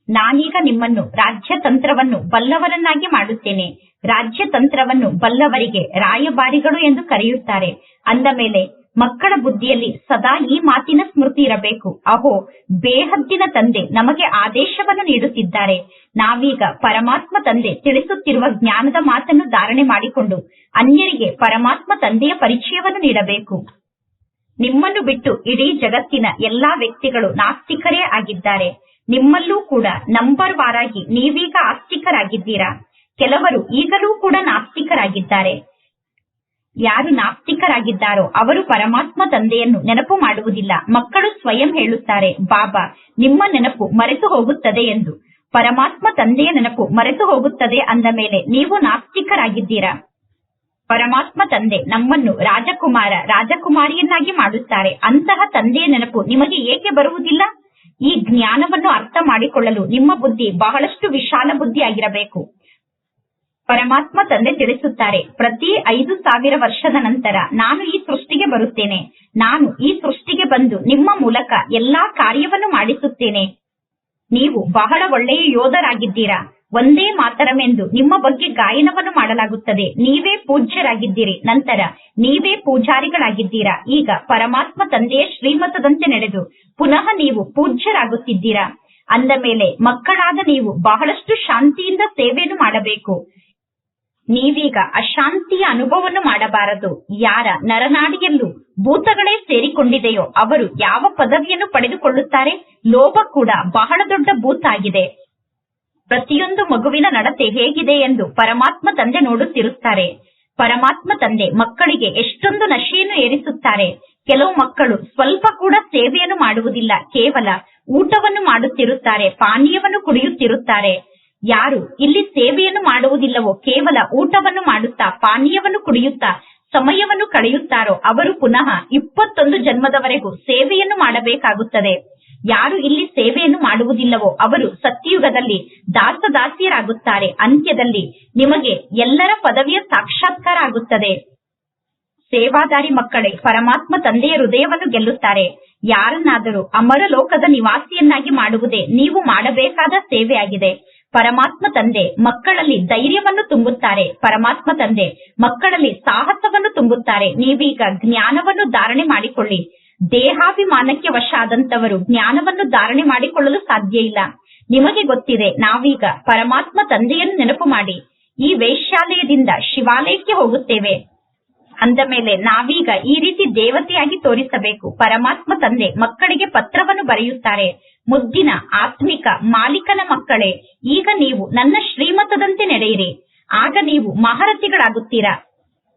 ನಾನೀಗ ನಿಮ್ಮನ್ನು ರಾಜ್ಯತಂತ್ರವನ್ನು ಬಲ್ಲವರನ್ನಾಗಿ ಮಾಡುತ್ತೇನೆ. ರಾಜ್ಯತಂತ್ರವನ್ನು ಬಲ್ಲವರಿಗೆ ರಾಯಭಾರಿಗಳು ಎಂದು ಕರೆಯುತ್ತಾರೆ. ಅಂದ ಮೇಲೆ ಮಕ್ಕಳ ಬುದ್ಧಿಯಲ್ಲಿ ಸದಾ ಈ ಮಾತಿನ ಸ್ಮೃತಿ ಇರಬೇಕು. ಅಹೋ, ಬೇಹದ್ದಿನ ತಂದೆ ನಮಗೆ ಆದೇಶವನ್ನು ನೀಡುತ್ತಿದ್ದಾರೆ. ನಾವೀಗ ಪರಮಾತ್ಮ ತಂದೆ ತಿಳಿಸುತ್ತಿರುವ ಜ್ಞಾನದ ಮಾತನ್ನು ಧಾರಣೆ ಮಾಡಿಕೊಂಡು ಅನ್ಯರಿಗೆ ಪರಮಾತ್ಮ ತಂದೆಯ ಪರಿಚಯವನ್ನು ನೀಡಬೇಕು. ನಿಮ್ಮನ್ನು ಬಿಟ್ಟು ಇಡೀ ಜಗತ್ತಿನ ಎಲ್ಲಾ ವ್ಯಕ್ತಿಗಳು ನಾಸ್ತಿಕರೇ ಆಗಿದ್ದಾರೆ. ನಿಮ್ಮಲ್ಲೂ ಕೂಡ ನಂಬರ್ ವಾರಾಗಿ ನೀವೀಗ ಆಸ್ತಿಕರಾಗಿದ್ದೀರಾ? ಕೆಲವರು ಈಗಲೂ ಕೂಡ ನಾಸ್ತಿಕರಾಗಿದ್ದಾರೆ. ಯಾರು ನಾಸ್ತಿಕರಾಗಿದ್ದಾರೋ ಅವರು ಪರಮಾತ್ಮ ತಂದೆಯನ್ನು ನೆನಪು ಮಾಡುವುದಿಲ್ಲ. ಮಕ್ಕಳು ಸ್ವಯಂ ಹೇಳುತ್ತಾರೆ, ಬಾಬಾ, ನಿಮ್ಮ ನೆನಪು ಮರೆತು ಹೋಗುತ್ತದೆ ಎಂದು. ಪರಮಾತ್ಮ ತಂದೆಯ ನೆನಪು ಮರೆತು ಹೋಗುತ್ತದೆ ಅಂದ ಮೇಲೆ ನೀವು ನಾಸ್ತಿಕರಾಗಿದ್ದೀರಾ? ಪರಮಾತ್ಮ ತಂದೆ ನಮ್ಮನ್ನು ರಾಜಕುಮಾರ, ರಾಜಕುಮಾರಿಯನ್ನಾಗಿ ಮಾಡುತ್ತಾರೆ. ಅಂತಹ ತಂದೆಯ ನೆನಪು ನಿಮಗೆ ಏಕೆ ಬರುವುದಿಲ್ಲ? ಈ ಜ್ಞಾನವನ್ನು ಅರ್ಥ ಮಾಡಿಕೊಳ್ಳಲು ನಿಮ್ಮ ಬುದ್ಧಿ ಬಹಳಷ್ಟು ವಿಶಾಲ ಬುದ್ಧಿ ಆಗಿರಬೇಕು ಪರಮಾತ್ಮ ತಂದೆ ತಿಳಿಸುತ್ತಾರೆ, ಪ್ರತಿ ಐದು ಸಾವಿರ ವರ್ಷದ ನಂತರ ನಾನು ಈ ಸೃಷ್ಟಿಗೆ ಬರುತ್ತೇನೆ. ನಾನು ಈ ಸೃಷ್ಟಿಗೆ ಬಂದು ನಿಮ್ಮ ಮೂಲಕ ಎಲ್ಲಾ ಕಾರ್ಯವನ್ನು ಮಾಡಿಸುತ್ತೇನೆ. ನೀವು ಬಹಳ ಒಳ್ಳೆಯ ಯೋಧರಾಗಿದ್ದೀರಾ. ಒಂದೇ ಮಾತರಮೆಂದು ನಿಮ್ಮ ಬಗ್ಗೆ ಗಾಯನವನ್ನು ಮಾಡಲಾಗುತ್ತದೆ. ನೀವೇ ಪೂಜ್ಯರಾಗಿದ್ದೀರಿ. ನಂತರ ನೀವೇ ಪೂಜಾರಿಗಳಾಗಿದ್ದೀರಾ. ಈಗ ಪರಮಾತ್ಮ ತಂದೆಯ ಶ್ರೀಮತದಂತೆ ನಡೆದು ಪುನಃ ನೀವು ಪೂಜ್ಯರಾಗುತ್ತಿದ್ದೀರಾ. ಅಂದ ಮೇಲೆ ಮಕ್ಕಳಾದ ನೀವು ಬಹಳಷ್ಟು ಶಾಂತಿಯಿಂದ ಸೇವೆಯನ್ನು ಮಾಡಬೇಕು. ನೀವೀಗ ಅಶಾಂತಿಯ ಅನುಭವವನ್ನು ಮಾಡಬಾರದು. ಯಾರ ನರನಾಡಿಯಲ್ಲೂ ಭೂತಗಳೇ ಸೇರಿಕೊಂಡಿದೆಯೋ ಅವರು ಯಾವ ಪದವಿಯನ್ನು ಪಡೆದುಕೊಳ್ಳುತ್ತಾರೆ? ಲೋಭ ಕೂಡ ಬಹಳ ದೊಡ್ಡ ಭೂತ ಆಗಿದೆ ಪ್ರತಿಯೊಂದು ಮಗುವಿನ ನಡತೆ ಹೇಗಿದೆ ಎಂದು ಪರಮಾತ್ಮ ತಂದೆ ನೋಡುತ್ತಿರುತ್ತಾರೆ. ಪರಮಾತ್ಮ ತಂದೆ ಮಕ್ಕಳಿಗೆ ಎಷ್ಟೊಂದು ನಶೆಯನ್ನು ಏರಿಸುತ್ತಾರೆ. ಕೆಲವು ಮಕ್ಕಳು ಸ್ವಲ್ಪ ಕೂಡ ಸೇವೆಯನ್ನು ಮಾಡುವುದಿಲ್ಲ. ಕೇವಲ ಊಟವನ್ನು ಮಾಡುತ್ತಿರುತ್ತಾರೆ, ಪಾನೀಯವನ್ನು ಕುಡಿಯುತ್ತಿರುತ್ತಾರೆ. ಯಾರು ಇಲ್ಲಿ ಸೇವೆಯನ್ನು ಮಾಡುವುದಿಲ್ಲವೋ, ಕೇವಲ ಊಟವನ್ನು ಮಾಡುತ್ತಾ, ಪಾನೀಯವನ್ನು ಕುಡಿಯುತ್ತಾ, ಸಮಯವನ್ನು ಕಳೆಯುತ್ತಾರೋ, ಅವರು ಪುನಃ ಇಪ್ಪತ್ತೊಂದು ಜನ್ಮದವರೆಗೂ ಸೇವೆಯನ್ನು ಮಾಡಬೇಕಾಗುತ್ತದೆ. ಯಾರು ಇಲ್ಲಿ ಸೇವೆಯನ್ನು ಮಾಡುವುದಿಲ್ಲವೋ, ಅವರು ಸತ್ಯಯುಗದಲ್ಲಿ ದಾಸದಾಸಿಯರಾಗುತ್ತಾರೆ. ಅಂತ್ಯದಲ್ಲಿ ನಿಮಗೆ ಎಲ್ಲರ ಪದವಿಯ ಸಾಕ್ಷಾತ್ಕಾರ ಆಗುತ್ತದೆ ಸೇವಾದಾರಿ ಮಕ್ಕಳೇ, ಪರಮಾತ್ಮ ತಂದೆಯ ಹೃದಯವನ್ನು ಗೆಲ್ಲುತ್ತಾರೆ. ಯಾರನ್ನಾದರೂ ಅಮರ ಲೋಕದ ನಿವಾಸಿಯನ್ನಾಗಿ ಮಾಡುವುದೇ ನೀವು ಮಾಡಬೇಕಾದ ಸೇವೆಯಾಗಿದೆ. ಪರಮಾತ್ಮ ತಂದೆ ಮಕ್ಕಳಲ್ಲಿ ಧೈರ್ಯವನ್ನು ತುಂಬುತ್ತಾರೆ. ಪರಮಾತ್ಮ ತಂದೆ ಮಕ್ಕಳಲ್ಲಿ ಸಾಹಸವನ್ನು ತುಂಬುತ್ತಾರೆ. ನೀವೀಗ ಜ್ಞಾನವನ್ನು ಧಾರಣೆ ಮಾಡಿಕೊಳ್ಳಿ. ದೇಹಾಭಿಮಾನಕ್ಕೆ ವಶ ಆದಂತವರು ಜ್ಞಾನವನ್ನು ಧಾರಣೆ ಮಾಡಿಕೊಳ್ಳಲು ಸಾಧ್ಯ ಇಲ್ಲ. ನಿಮಗೆ ಗೊತ್ತಿದೆ, ನಾವೀಗ ಪರಮಾತ್ಮ ತಂದೆಯನ್ನು ನೆನಪು ಮಾಡಿ. ಈ ವೇಶ್ಯಾಲಯದಿಂದ ಶಿವಾಲಯಕ್ಕೆ ಹೋಗುತ್ತೇವೆ. ಅಂದ ಮೇಲೆ ನಾವೀಗ ಈ ರೀತಿ ದೇವತೆಯಾಗಿ ತೋರಿಸಬೇಕು. ಪರಮಾತ್ಮ ತಂದೆ ಮಕ್ಕಳಿಗೆ ಪತ್ರವನ್ನು ಬರೆಯುತ್ತಾರೆ. ಮುದ್ದಿನ, ಆತ್ಮಿಕ, ಮಾಲೀಕನ ಮಕ್ಕಳೇ, ಈಗ ನೀವು ನನ್ನ ಶ್ರೀಮತದಂತೆ ನಡೆಯಿರಿ. ಆಗ ನೀವು ಮಹಾರಥಿಗಳಾಗುತ್ತೀರಾ.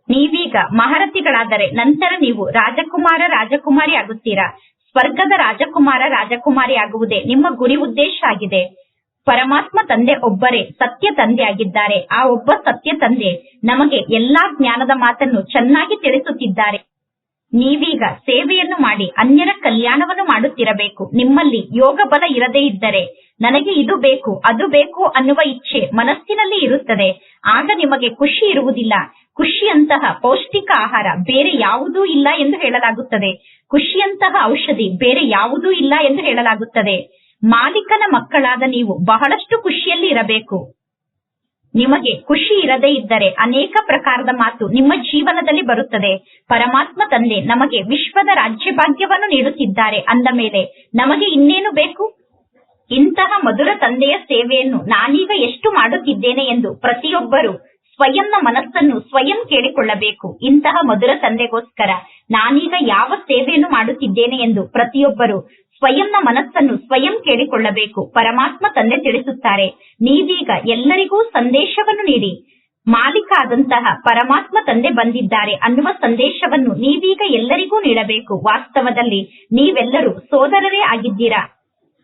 ನೀವೀಗ ಮಹಾರಥಿಗಳಾದರೆ ನಂತರ ನೀವು ರಾಜಕುಮಾರ, ರಾಜಕುಮಾರಿ ಆಗುತ್ತೀರಾ. ಸ್ವರ್ಗದ ರಾಜಕುಮಾರ, ರಾಜಕುಮಾರಿ ಆಗುವುದೇ ನಿಮ್ಮ ಗುರಿ ಉದ್ದೇಶ ಆಗಿದೆ. ಪರಮಾತ್ಮ ತಂದೆ ಒಬ್ಬರೇ, ಸತ್ಯ ತಂದೆ ಆಗಿದ್ದಾರೆ ಆ ಒಬ್ಬ ಸತ್ಯ ತಂದೆ ನಮಗೆ ಎಲ್ಲಾ ಜ್ಞಾನದ ಮಾತನ್ನು ಚೆನ್ನಾಗಿ ತಿಳಿಸುತ್ತಿದ್ದಾರೆ. ನೀವೀಗ ಸೇವೆಯನ್ನು ಮಾಡಿ, ಅನ್ಯರ ಕಲ್ಯಾಣವನ್ನು ಮಾಡುತ್ತಿರಬೇಕು. ನಿಮ್ಮಲ್ಲಿ ಯೋಗ ಬಲ ಇರದೇ ಇದ್ದರೆ ನನಗೆ ಇದು ಬೇಕು, ಅದು ಬೇಕು ಅನ್ನುವ ಇಚ್ಛೆ ಮನಸ್ಸಿನಲ್ಲಿ ಇರುತ್ತದೆ. ಆಗ ನಿಮಗೆ ಖುಷಿ ಇರುವುದಿಲ್ಲ. ಖುಷಿಯಂತಹ ಪೌಷ್ಟಿಕ ಆಹಾರ ಬೇರೆ ಯಾವುದೂ ಇಲ್ಲ ಎಂದು ಹೇಳಲಾಗುತ್ತದೆ. ಖುಷಿಯಂತಹ ಔಷಧಿ ಬೇರೆ ಯಾವುದೂ ಇಲ್ಲ ಎಂದು ಹೇಳಲಾಗುತ್ತದೆ. ಮಾಲೀಕನ ಮಕ್ಕಳಾದ ನೀವು ಬಹಳಷ್ಟು ಖುಷಿಯಲ್ಲಿ ಇರಬೇಕು. ನಿಮಗೆ ಖುಷಿ ಇರದೇ ಇದ್ದರೆ ಅನೇಕ ಪ್ರಕಾರದ ಮಾತು ನಿಮ್ಮ ಜೀವನದಲ್ಲಿ ಬರುತ್ತದೆ. ಪರಮಾತ್ಮ ತಂದೆ ನಮಗೆ ವಿಶ್ವದ ರಾಜ್ಯ ಭಾಗ್ಯವನ್ನು ನೀಡುತ್ತಿದ್ದಾರೆ ಅಂದ ಮೇಲೆ ನಮಗೆ ಇನ್ನೇನು ಬೇಕು? ಇಂತಹ ಮಧುರ ತಂದೆಯ ಸೇವೆಯನ್ನು ನಾನೀಗ ಎಷ್ಟು ಮಾಡುತ್ತಿದ್ದೇನೆ ಎಂದು ಪ್ರತಿಯೊಬ್ಬರು ಸ್ವಯಂನ ಮನಸ್ಸನ್ನು ಸ್ವಯಂ ಕೇಳಿಕೊಳ್ಳಬೇಕು. ಇಂತಹ ಮಧುರ ತಂದೆಗೋಸ್ಕರ ನಾನೀಗ ಯಾವ ಸೇವೆಯನ್ನು ಮಾಡುತ್ತಿದ್ದೇನೆ ಎಂದು ಪ್ರತಿಯೊಬ್ಬರು ಸ್ವಯಂನ ಮನಸ್ಸನ್ನು ಸ್ವಯಂ ಕೇಳಿಕೊಳ್ಳಬೇಕು. ಪರಮಾತ್ಮ ತಂದೆ ತಿಳಿಸುತ್ತಾರೆ, ನೀವೀಗ ಎಲ್ಲರಿಗೂ ಸಂದೇಶವನ್ನು ನೀಡಿ. ಮಾಲೀಕ ಆದಂತಹ ಪರಮಾತ್ಮ ತಂದೆ ಬಂದಿದ್ದಾರೆ ಅನ್ನುವ ಸಂದೇಶವನ್ನು ನೀವೀಗ ಎಲ್ಲರಿಗೂ ನೀಡಬೇಕು. ವಾಸ್ತವದಲ್ಲಿ ನೀವೆಲ್ಲರೂ ಸೋದರರೇ ಆಗಿದ್ದೀರಾ?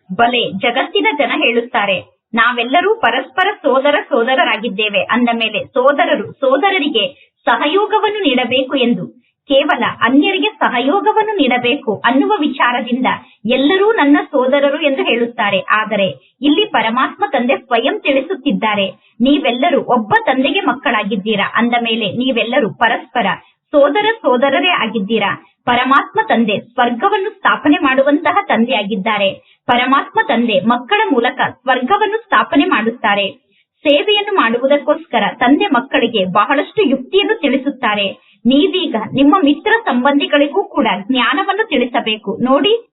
ಬಲೆ, ಜಗತ್ತಿನ ಜನ ಹೇಳುತ್ತಾರೆ, ನಾವೆಲ್ಲರೂ ಪರಸ್ಪರ ಸೋದರ ಸೋದರರಾಗಿದ್ದೇವೆ. ಅಂದ ಮೇಲೆ ಸೋದರರು ಸೋದರರಿಗೆ ಸಹಯೋಗವನ್ನು ನೀಡಬೇಕು ಎಂದು. ಕೇವಲ ಅನ್ಯರಿಗೆ ಸಹಯೋಗವನ್ನು ನೀಡಬೇಕು ಅನ್ನುವ ವಿಚಾರದಿಂದ ಎಲ್ಲರೂ ನನ್ನ ಸೋದರರು ಎಂದು ಹೇಳುತ್ತಾರೆ. ಆದರೆ ಇಲ್ಲಿ ಪರಮಾತ್ಮ ತಂದೆ ಸ್ವಯಂ ತಿಳಿಸುತ್ತಿದ್ದಾರೆ. ನೀವೆಲ್ಲರೂ ಒಬ್ಬ ತಂದೆಗೆ ಮಕ್ಕಳಾಗಿದ್ದೀರಾ? ಅಂದ ಮೇಲೆ ನೀವೆಲ್ಲರೂ ಪರಸ್ಪರ ಸೋದರ ಸೋದರರೇ ಆಗಿದ್ದೀರಾ? ಪರಮಾತ್ಮ ತಂದೆ ಸ್ವರ್ಗವನ್ನು ಸ್ಥಾಪನೆ ಮಾಡುವಂತಹ ತಂದೆಯಾಗಿದ್ದಾರೆ. ಪರಮಾತ್ಮ ತಂದೆ ಮಕ್ಕಳ ಮೂಲಕ ಸ್ವರ್ಗವನ್ನು ಸ್ಥಾಪನೆ ಮಾಡುತ್ತಾರೆ. ಸೇವೆಯನ್ನು ಮಾಡುವುದಕ್ಕೋಸ್ಕರ ತಂದೆ ಮಕ್ಕಳಿಗೆ ಬಹಳಷ್ಟು ಯುಕ್ತಿಯನ್ನು ತಿಳಿಸುತ್ತಾರೆ. ನೀವೀಗ ನಿಮ್ಮ ಮಿತ್ರ ಸಂಬಂಧಿಗಳಿಗೂ ಕೂಡ ಜ್ಞಾನವನ್ನು ತಿಳಿಸಬೇಕು. ನೋಡಿ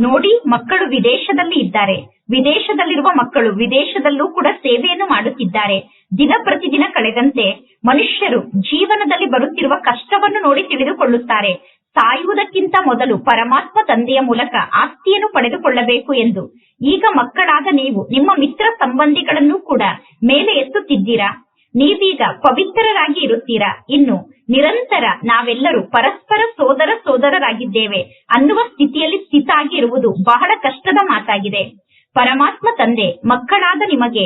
ನೋಡಿ, ಮಕ್ಕಳು ವಿದೇಶದಲ್ಲಿ ಇದ್ದಾರೆ. ವಿದೇಶದಲ್ಲಿರುವ ಮಕ್ಕಳು ವಿದೇಶದಲ್ಲೂ ಕೂಡ ಸೇವೆಯನ್ನು ಮಾಡುತ್ತಿದ್ದಾರೆ. ದಿನ ಪ್ರತಿದಿನ ಕಳೆದಂತೆ ಮನುಷ್ಯರು ಜೀವನದಲ್ಲಿ ಬರುತ್ತಿರುವ ಕಷ್ಟವನ್ನು ನೋಡಿ ತಿಳಿದುಕೊಳ್ಳುತ್ತಾರೆ. ಸಾಯುವುದಕ್ಕಿಂತ ಮೊದಲು ಪರಮಾತ್ಮ ತಂದೆಯ ಮೂಲಕ ಆಸ್ತಿಯನ್ನು ಪಡೆದುಕೊಳ್ಳಬೇಕು ಎಂದು. ಈಗ ಮಕ್ಕಳಾದ ನೀವು ನಿಮ್ಮ ಮಿತ್ರ ಸಂಬಂಧಿಗಳನ್ನು ಕೂಡ ಮೇಲೆ ಎತ್ತುತ್ತಿದ್ದೀರಾ? ನೀವೀಗ ಪವಿತ್ರರಾಗಿ ಇರುತ್ತೀರಾ? ಇನ್ನು ನಿರಂತರ ನಾವೆಲ್ಲರೂ ಪರಸ್ಪರ ಸೋದರ ಸೋದರರಾಗಿದ್ದೇವೆ ಅನ್ನುವ ಸ್ಥಿತಿಯಲ್ಲಿ ಸ್ಥಿತ ಆಗಿರುವುದು ಬಹಳ ಕಷ್ಟದ ಮಾತಾಗಿದೆ. ಪರಮಾತ್ಮ ತಂದೆ, ಮಕ್ಕಳಾದ ನಿಮಗೆ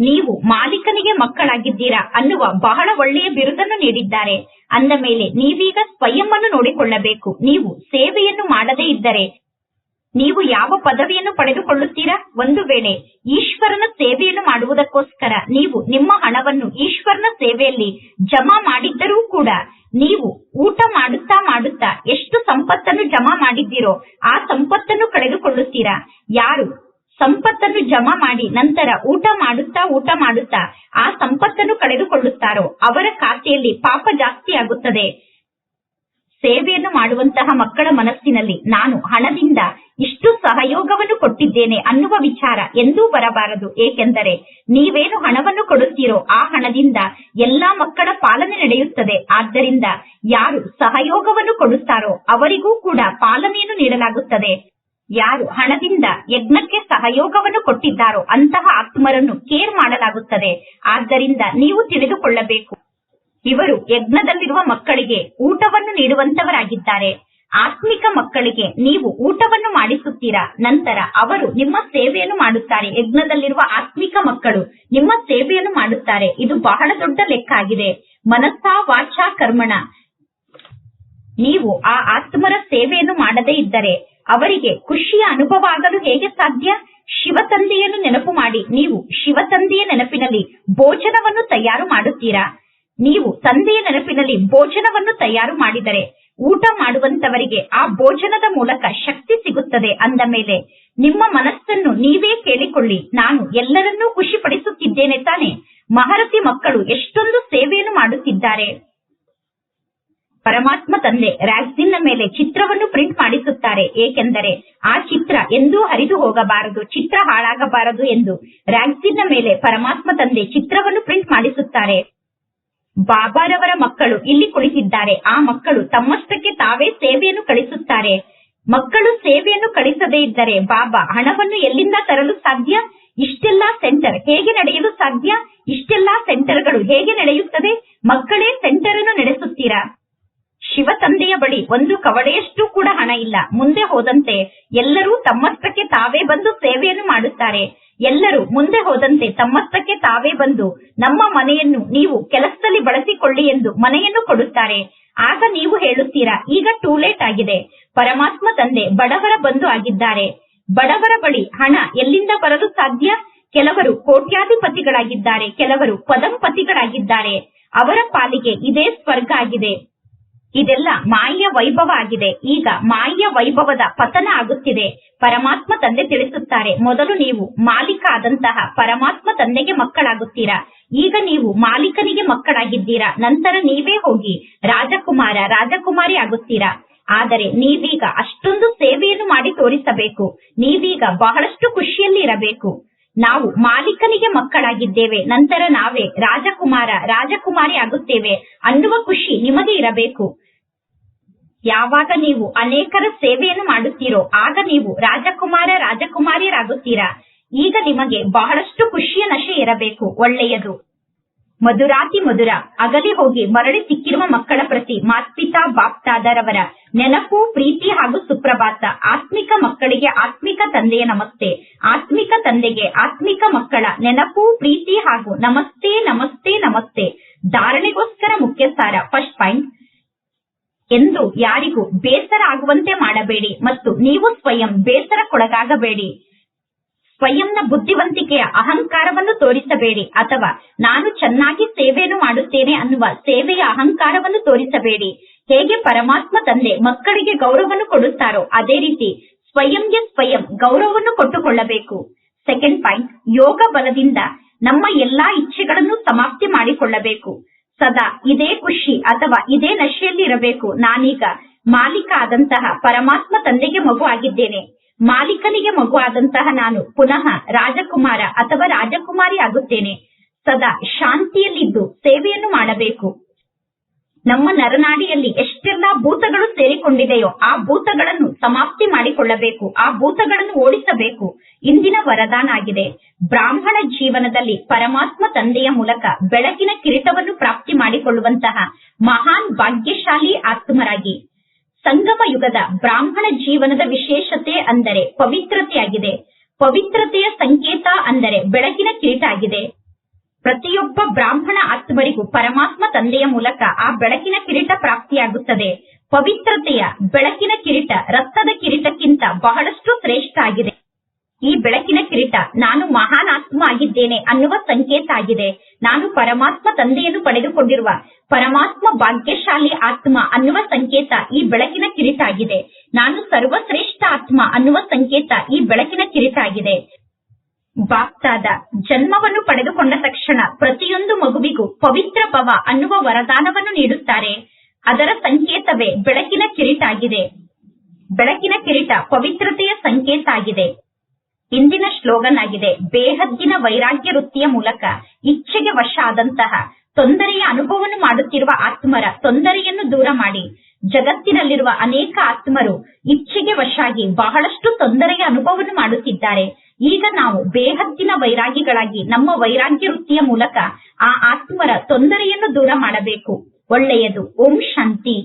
ನೀವು ಮಾಲೀಕನಿಗೆ ಮಕ್ಕಳಾಗಿದ್ದೀರಾ ಅನ್ನುವ ಬಹಳ ಒಳ್ಳೆಯ ಬಿರುದನ್ನು ನೀಡಿದ್ದಾರೆ. ಅಂದ ಮೇಲೆ ನೀವೀಗ ಸ್ವಯಂ ನೋಡಿಕೊಳ್ಳಬೇಕು. ನೀವು ಸೇವೆಯನ್ನು ಮಾಡದೇ ಇದ್ದರೆ ನೀವು ಯಾವ ಪದವಿಯನ್ನು ಪಡೆದುಕೊಳ್ಳುತ್ತೀರಾ? ಒಂದು ವೇಳೆ ಈಶ್ವರನ ಸೇವೆಯನ್ನು ಮಾಡುವುದಕ್ಕೋಸ್ಕರ ನೀವು ನಿಮ್ಮ ಹಣವನ್ನು ಈಶ್ವರನ ಸೇವೆಯಲ್ಲಿ ಜಮಾ ಮಾಡಿದ್ದರೂ ಕೂಡ ನೀವು ಊಟ ಮಾಡುತ್ತಾ ಮಾಡುತ್ತಾ ಎಷ್ಟು ಸಂಪತ್ತನ್ನು ಜಮಾ ಮಾಡಿದ್ದೀರೋ ಆ ಸಂಪತ್ತನ್ನು ಕಳೆದುಕೊಳ್ಳುತ್ತೀರಾ? ಯಾರು ಸಂಪತ್ತನ್ನು ಜಮಾ ಮಾಡಿ ನಂತರ ಊಟ ಮಾಡುತ್ತಾ ಊಟ ಮಾಡುತ್ತಾ ಆ ಸಂಪತ್ತನ್ನು ಕಳೆದುಕೊಳ್ಳುತ್ತಾರೋ ಅವರ ಖಾತೆಯಲ್ಲಿ ಪಾಪ ಜಾಸ್ತಿ ಆಗುತ್ತದೆ. ಸೇವೆಯನ್ನು ಮಾಡುವಂತಹ ಮಕ್ಕಳ ಮನಸ್ಸಿನಲ್ಲಿ ನಾನು ಹಣದಿಂದ ಇಷ್ಟು ಸಹಯೋಗವನ್ನು ಕೊಟ್ಟಿದ್ದೇನೆ ಅನ್ನುವ ವಿಚಾರ ಎಂದೂ ಬರಬಾರದು. ಏಕೆಂದರೆ ನೀವೇನು ಹಣವನ್ನು ಕೊಡುತ್ತೀರೋ ಆ ಹಣದಿಂದ ಎಲ್ಲಾ ಮಕ್ಕಳ ಪಾಲನೆ ನಡೆಯುತ್ತದೆ. ಆದ್ದರಿಂದ ಯಾರು ಸಹಯೋಗವನ್ನು ಕೊಡುತ್ತಾರೋ ಅವರಿಗೂ ಕೂಡ ಪಾಲನೆಯನ್ನು ನೀಡಲಾಗುತ್ತದೆ. ಯಾರು ಹಣದಿಂದ ಯಜ್ಞಕ್ಕೆ ಸಹಯೋಗವನ್ನು ಕೊಟ್ಟಿದ್ದಾರೋ ಅಂತಹ ಆತ್ಮರನ್ನು ಕೇರ್ ಮಾಡಲಾಗುತ್ತದೆ. ಆದ್ದರಿಂದ ನೀವು ತಿಳಿದುಕೊಳ್ಳಬೇಕು. ಇವರು ಯಜ್ಞದಲ್ಲಿರುವ ಮಕ್ಕಳಿಗೆ ಊಟವನ್ನು ನೀಡುವಂತವರಾಗಿದ್ದಾರೆ. ಆತ್ಮಿಕ ಮಕ್ಕಳಿಗೆ ನೀವು ಊಟವನ್ನು ಮಾಡಿಸುತ್ತೀರಾ? ನಂತರ ಅವರು ನಿಮ್ಮ ಸೇವೆಯನ್ನು ಮಾಡುತ್ತಾರೆ. ಯಜ್ಞದಲ್ಲಿರುವ ಆತ್ಮಿಕ ಮಕ್ಕಳು ನಿಮ್ಮ ಸೇವೆಯನ್ನು ಮಾಡುತ್ತಾರೆ. ಇದು ಬಹಳ ದೊಡ್ಡ ಲೆಕ್ಕ ಆಗಿದೆ ಮನಸ್ಸಾ ವಾಚಾ ಕರ್ಮಣ. ನೀವು ಆ ಆತ್ಮರ ಸೇವೆಯನ್ನು ಮಾಡದೇ ಇದ್ದರೆ ಅವರಿಗೆ ಖುಷಿಯ ಅನುಭವ ಆಗಲು ಹೇಗೆ ಸಾಧ್ಯ? ಶಿವ ತಂದೆಯನ್ನು ನೆನಪು ಮಾಡಿ. ನೀವು ಶಿವ ತಂದೆಯ ನೆನಪಿನಲ್ಲಿ ಭೋಜನವನ್ನು ತಯಾರು ಮಾಡುತ್ತೀರಾ? ನೀವು ತಂದೆಯ ನೆನಪಿನಲ್ಲಿ ಭೋಜನವನ್ನು ತಯಾರು ಮಾಡಿದರೆ ಊಟ ಮಾಡುವಂತವರಿಗೆ ಆ ಭೋಜನದ ಮೂಲಕ ಶಕ್ತಿ ಸಿಗುತ್ತದೆ ಅಂದ ಮೇಲೆ, ನಿಮ್ಮ ಮನಸ್ಸನ್ನು ನೀವೇ ಕೇಳಿಕೊಳ್ಳಿ, ನಾನು ಎಲ್ಲರನ್ನೂ ಖುಷಿಪಡಿಸುತ್ತಿದ್ದೇನೆ ತಾನೆ. ಮಹಾರತಿ ಮಕ್ಕಳು ಎಷ್ಟೊಂದು ಸೇವೆಯನ್ನು ಮಾಡುತ್ತಿದ್ದಾರೆ. ಪರಮಾತ್ಮ ತಂದೆ ರ್ಯಾಕ್ಸಿನ್ ಮೇಲೆ ಚಿತ್ರವನ್ನು ಪ್ರಿಂಟ್ ಮಾಡಿಸುತ್ತಾರೆ, ಏಕೆಂದರೆ ಆ ಚಿತ್ರ ಎಂದೂ ಹರಿದು ಹೋಗಬಾರದು, ಚಿತ್ರ ಹಾಳಾಗಬಾರದು ಎಂದು ರ್ಯಾಕ್ಸಿನ್ ಮೇಲೆ ಪರಮಾತ್ಮ ತಂದೆ ಚಿತ್ರವನ್ನು ಪ್ರಿಂಟ್ ಮಾಡಿಸುತ್ತಾರೆ. ಬಾಬಾರವರ ಮಕ್ಕಳು ಇಲ್ಲಿ ಕುಳಿತಿದ್ದಾರೆ. ಆ ಮಕ್ಕಳು ತಮ್ಮಷ್ಟಕ್ಕೆ ತಾವೇ ಸೇವೆಯನ್ನು ಕಳಿಸುತ್ತಾರೆ. ಮಕ್ಕಳು ಸೇವೆಯನ್ನು ಕಳಿಸದೇ ಇದ್ದರೆ ಬಾಬಾ ಹಣವನ್ನು ಎಲ್ಲಿಂದ ತರಲು ಸಾಧ್ಯ? ಇಷ್ಟೆಲ್ಲಾ ಸೆಂಟರ್ ಹೇಗೆ ನಡೆಯಲು ಸಾಧ್ಯ? ಇಷ್ಟೆಲ್ಲಾ ಸೆಂಟರ್ಗಳು ಹೇಗೆ ನಡೆಯುತ್ತದೆ ಮಕ್ಕಳೇ ಸೆಂಟರ್ ಅನ್ನು ನಡೆಸುತ್ತೀರಾ? ಶಿವ ತಂದೆಯ ಬಳಿ ಒಂದು ಕವಡೆಯಷ್ಟು ಕೂಡ ಹಣ ಇಲ್ಲ. ಮುಂದೆ ಹೋದಂತೆ ಎಲ್ಲರೂ ತಮ್ಮಷ್ಟಕ್ಕೆ ತಾವೇ ಬಂದು ಸೇವೆಯನ್ನು ಮಾಡುತ್ತಾರೆ. ಎಲ್ಲರೂ ಮುಂದೆ ಹೋದಂತೆ ತಮ್ಮಷ್ಟಕ್ಕೆ ತಾವೇ ಬಂದು ನಮ್ಮ ಮನೆಯನ್ನು ನೀವು ಕೆಲಸದಲ್ಲಿ ಬಳಸಿಕೊಳ್ಳಿ ಎಂದು ಮನೆಯನ್ನು ಕೊಡುತ್ತಾರೆ. ಆಗ ನೀವು ಹೇಳುತ್ತೀರಾ, ಈಗ ಟೂ ಲೇಟ್ ಆಗಿದೆ. ಪರಮಾತ್ಮ ತಂದೆ ಬಡವರ ಬಂಧು ಆಗಿದ್ದಾರೆ. ಬಡವರ ಬಳಿ ಹಣ ಎಲ್ಲಿಂದ ಬರಲು ಸಾಧ್ಯ? ಕೆಲವರು ಕೋಟ್ಯಾಧಿಪತಿಗಳಾಗಿದ್ದಾರೆ, ಕೆಲವರು ಪದಂಪತಿಗಳಾಗಿದ್ದಾರೆ. ಅವರ ಪಾಲಿಗೆ ಇದೇ ಸ್ವರ್ಗ ಆಗಿದೆ. ಇದೆಲ್ಲ ಮಾಯ ವೈಭವ ಆಗಿದೆ. ಈಗ ಮಾಯ ವೈಭವದ ಪತನ ಆಗುತ್ತಿದೆ. ಪರಮಾತ್ಮ ತಂದೆ ತಿಳಿಸುತ್ತಾರೆ, ಮೊದಲು ನೀವು ಮಾಲೀಕ ಆದಂತಹ ಪರಮಾತ್ಮ ತಂದೆಗೆ ಮಕ್ಕಳಾಗುತ್ತೀರಾ? ಈಗ ನೀವು ಮಾಲೀಕನಿಗೆ ಮಕ್ಕಳಾಗಿದ್ದೀರಾ? ನಂತರ ನೀವೇ ಹೋಗಿ ರಾಜಕುಮಾರ, ರಾಜಕುಮಾರಿ ಆಗುತ್ತೀರಾ? ಆದರೆ ನೀವೀಗ ಅಷ್ಟೊಂದು ಸೇವೆಯನ್ನು ಮಾಡಿ ತೋರಿಸಬೇಕು. ನೀವೀಗ ಬಹಳಷ್ಟು ಖುಷಿಯಲ್ಲಿ ಇರಬೇಕು. ನಾವು ಮಾಲೀಕನಿಗೆ ಮಕ್ಕಳಾಗಿದ್ದೇವೆ, ನಂತರ ನಾವೇ ರಾಜಕುಮಾರ, ರಾಜಕುಮಾರಿ ಆಗುತ್ತೇವೆ ಅನ್ನುವ ಖುಷಿ ನಿಮಗೆ ಇರಬೇಕು. ಯಾವಾಗ ನೀವು ಅನೇಕರ ಸೇವೆಯನ್ನು ಮಾಡುತ್ತೀರೋ, ಆಗ ನೀವು ರಾಜಕುಮಾರ, ರಾಜಕುಮಾರಿಯರಾಗುತ್ತೀರಾ. ಈಗ ನಿಮಗೆ ಬಹಳಷ್ಟು ಖುಷಿಯ ನಶೆ ಇರಬೇಕು, ಒಳ್ಳೆಯದು. ಮಧುರಾತಿ ಮಧುರ, ಅಗಲಿ ಹೋಗಿ ಮರಳಿ ಸಿಕ್ಕಿರುವ ಮಕ್ಕಳ ಪ್ರತಿ ಮಾತ್ಪಿತಾ ಬಾಪ್ತಾದರವರ ನೆನಪು, ಪ್ರೀತಿ ಹಾಗೂ ಸುಪ್ರಭಾತ. ಆತ್ಮಿಕ ಮಕ್ಕಳಿಗೆ ಆತ್ಮಿಕ ತಂದೆಯ ನಮಸ್ತೆ. ಆತ್ಮಿಕ ತಂದೆಗೆ ಆತ್ಮಿಕ ಮಕ್ಕಳ ನೆನಪು, ಪ್ರೀತಿ ಹಾಗೂ ನಮಸ್ತೆ ನಮಸ್ತೆ ನಮಸ್ತೆ. ಧಾರಣೆಗೋಸ್ಕರ ಮುಖ್ಯ ಸಾರ ಫಸ್ಟ್ ಪಾಯಿಂಟ್. ಎಂದು ಯಾರಿಗೂ ಬೇಸರ ಆಗುವಂತೆ ಮಾಡಬೇಡಿ ಮತ್ತು ನೀವು ಸ್ವಯಂ ಬೇಸರಕ್ಕೊಳಗಾಗಬೇಡಿ. ಸ್ವಯಂನ ಬುದ್ಧಿವಂತಿಕೆಯ ಅಹಂಕಾರವನ್ನು ತೋರಿಸಬೇಡಿ ಅಥವಾ ನಾನು ಚೆನ್ನಾಗಿ ಸೇವೆಯನ್ನು ಮಾಡುತ್ತೇನೆ ಅನ್ನುವ ಸೇವೆಯ ಅಹಂಕಾರವನ್ನು ತೋರಿಸಬೇಡಿ. ಹೇಗೆ ಪರಮಾತ್ಮ ತಂದೆ ಮಕ್ಕಳಿಗೆ ಗೌರವವನ್ನು ಕೊಡುತ್ತಾರೋ ಅದೇ ರೀತಿ ಸ್ವಯಂಗೆ ಸ್ವಯಂ ಗೌರವವನ್ನು ಕೊಟ್ಟುಕೊಳ್ಳಬೇಕು. ಸೆಕೆಂಡ್ ಪಾಯಿಂಟ್ ಯೋಗ ಬಲದಿಂದ ನಮ್ಮ ಎಲ್ಲಾ ಇಚ್ಛೆಗಳನ್ನು ಸಮಾಪ್ತಿ ಮಾಡಿಕೊಳ್ಳಬೇಕು. ಸದಾ ಇದೇ ಖುಷಿ ಅಥವಾ ಇದೇ ನಶೆಯಲ್ಲಿ ಇರಬೇಕು ನಾನೀಗ ಮಾಲೀಕ ಆದಂತಹ ಪರಮಾತ್ಮ ತಂದೆಗೆ ಮಗು ಆಗಿದ್ದೇನೆ. ಮಾಲೀಕನಿಗೆ ಮಗು ಆದಂತಹ ನಾನು ಪುನಃ ರಾಜಕುಮಾರ ಅಥವಾ ರಾಜಕುಮಾರಿ ಆಗುತ್ತೇನೆ. ಸದಾ ಶಾಂತಿಯಲ್ಲಿದ್ದು ಸೇವೆಯನ್ನು ಮಾಡಬೇಕು. ನಮ್ಮ ನರನಾಡಿಯಲ್ಲಿ ಎಷ್ಟೆಲ್ಲಾ ಭೂತಗಳು ಸೇರಿಕೊಂಡಿದೆಯೋ ಆ ಭೂತಗಳನ್ನು ಸಮಾಪ್ತಿ ಮಾಡಿಕೊಳ್ಳಬೇಕು. ಆ ಭೂತಗಳನ್ನು ಓಡಿಸಬೇಕು. ಇಂದಿನ ವರದಾನ ಆಗಿದೆ. ಬ್ರಾಹ್ಮಣ ಜೀವನದಲ್ಲಿ ಪರಮಾತ್ಮ ತಂದೆಯ ಮೂಲಕ ಬೆಳಕಿನ ಕಿರೀಟವನ್ನು ಪ್ರಾಪ್ತಿ ಮಾಡಿಕೊಳ್ಳುವಂತಹ ಮಹಾನ್ ಭಾಗ್ಯಶಾಲಿ ಆತ್ಮರಾಗಿ ಸಂಗಮ ಯುಗದ ಬ್ರಾಹ್ಮಣ ಜೀವನದ ವಿಶೇಷತೆ ಅಂದರೆ ಪವಿತ್ರತೆಯಾಗಿದೆ. ಪವಿತ್ರತೆಯ ಸಂಕೇತ ಅಂದರೆ ಬೆಳಕಿನ ಕಿರೀಟ ಆಗಿದೆ ಪ್ರತಿಯೊಬ್ಬ ಬ್ರಾಹ್ಮಣ ಆತ್ಮರಿಗೂ ಪರಮಾತ್ಮ ತಂದೆಯ ಮೂಲಕ ಆ ಬೆಳಕಿನ ಕಿರೀಟ ಪ್ರಾಪ್ತಿಯಾಗುತ್ತದೆ. ಪವಿತ್ರತೆಯ ಬೆಳಕಿನ ಕಿರೀಟ ರಕ್ತದ ಕಿರೀಟಕ್ಕಿಂತ ಬಹಳಷ್ಟು ಶ್ರೇಷ್ಠ ಆಗಿದೆ. ಈ ಬೆಳಕಿನ ಕಿರೀಟ ನಾನು ಮಹಾನ್ ಆತ್ಮ ಆಗಿದ್ದೇನೆ ಅನ್ನುವ ಸಂಕೇತ ಆಗಿದೆ. ನಾನು ಪರಮಾತ್ಮ ತಂದೆಯನ್ನು ಪಡೆದುಕೊಂಡಿರುವ ಪರಮಾತ್ಮ ಭಾಗ್ಯಶಾಲಿ ಆತ್ಮ ಅನ್ನುವ ಸಂಕೇತ ಈ ಬೆಳಕಿನ ಕಿರಿತಾಗಿದೆ. ನಾನು ಸರ್ವಶ್ರೇಷ್ಠ ಆತ್ಮ ಅನ್ನುವ ಸಂಕೇತ ಈ ಬೆಳಕಿನ ಕಿರಿತಾಗಿದೆ. ಬಾಪ್ತಾದ ಜನ್ಮವನ್ನು ಪಡೆದುಕೊಂಡ ತಕ್ಷಣ ಪ್ರತಿಯೊಂದು ಮಗುವಿಗೂ ಪವಿತ್ರ ಭವ ಅನ್ನುವ ವರದಾನವನ್ನು ನೀಡುತ್ತಾರೆ. ಅದರ ಸಂಕೇತವೇ ಬೆಳಕಿನ ಕಿರೀಟ ಆಗಿದೆ ಬೆಳಕಿನ ಕಿರೀಟ ಪವಿತ್ರತೆಯ ಸಂಕೇತ ಆಗಿದೆ. ಇಂದಿನ ಸ್ಲೋಗನ್ ಆಗಿದೆ, ಬೇಹದ್ದಿನ ವೈರಾಗ್ಯ ವೃತ್ತಿಯ ಮೂಲಕ ಇಚ್ಛೆಗೆ ವಶ ಆದಂತಹ ತೊಂದರೆಯ ಅನುಭವವನ್ನು ಮಾಡುತ್ತಿರುವ ಆತ್ಮರ ತೊಂದರೆಯನ್ನು ದೂರ ಮಾಡಿ. ಜಗತ್ತಿನಲ್ಲಿರುವ ಅನೇಕ ಆತ್ಮರು ಇಚ್ಛೆಗೆ ವಶಾಗಿ ಬಹಳಷ್ಟು ತೊಂದರೆಯ ಅನುಭವವನ್ನು ಮಾಡುತ್ತಿದ್ದಾರೆ. ಈಗ ನಾವು ಬೇಹತ್ತಿನ ವೈರಾಗಿಗಳಾಗಿ ನಮ್ಮ ವೈರಾಗ್ಯ ವೃತ್ತಿಯ ಮೂಲಕ ಆ ಆತ್ಮರ ತೊಂದರೆಯನ್ನು ದೂರ ಮಾಡಬೇಕು. ಒಳ್ಳೆಯದು. ಓಂ ಶಾಂತಿ.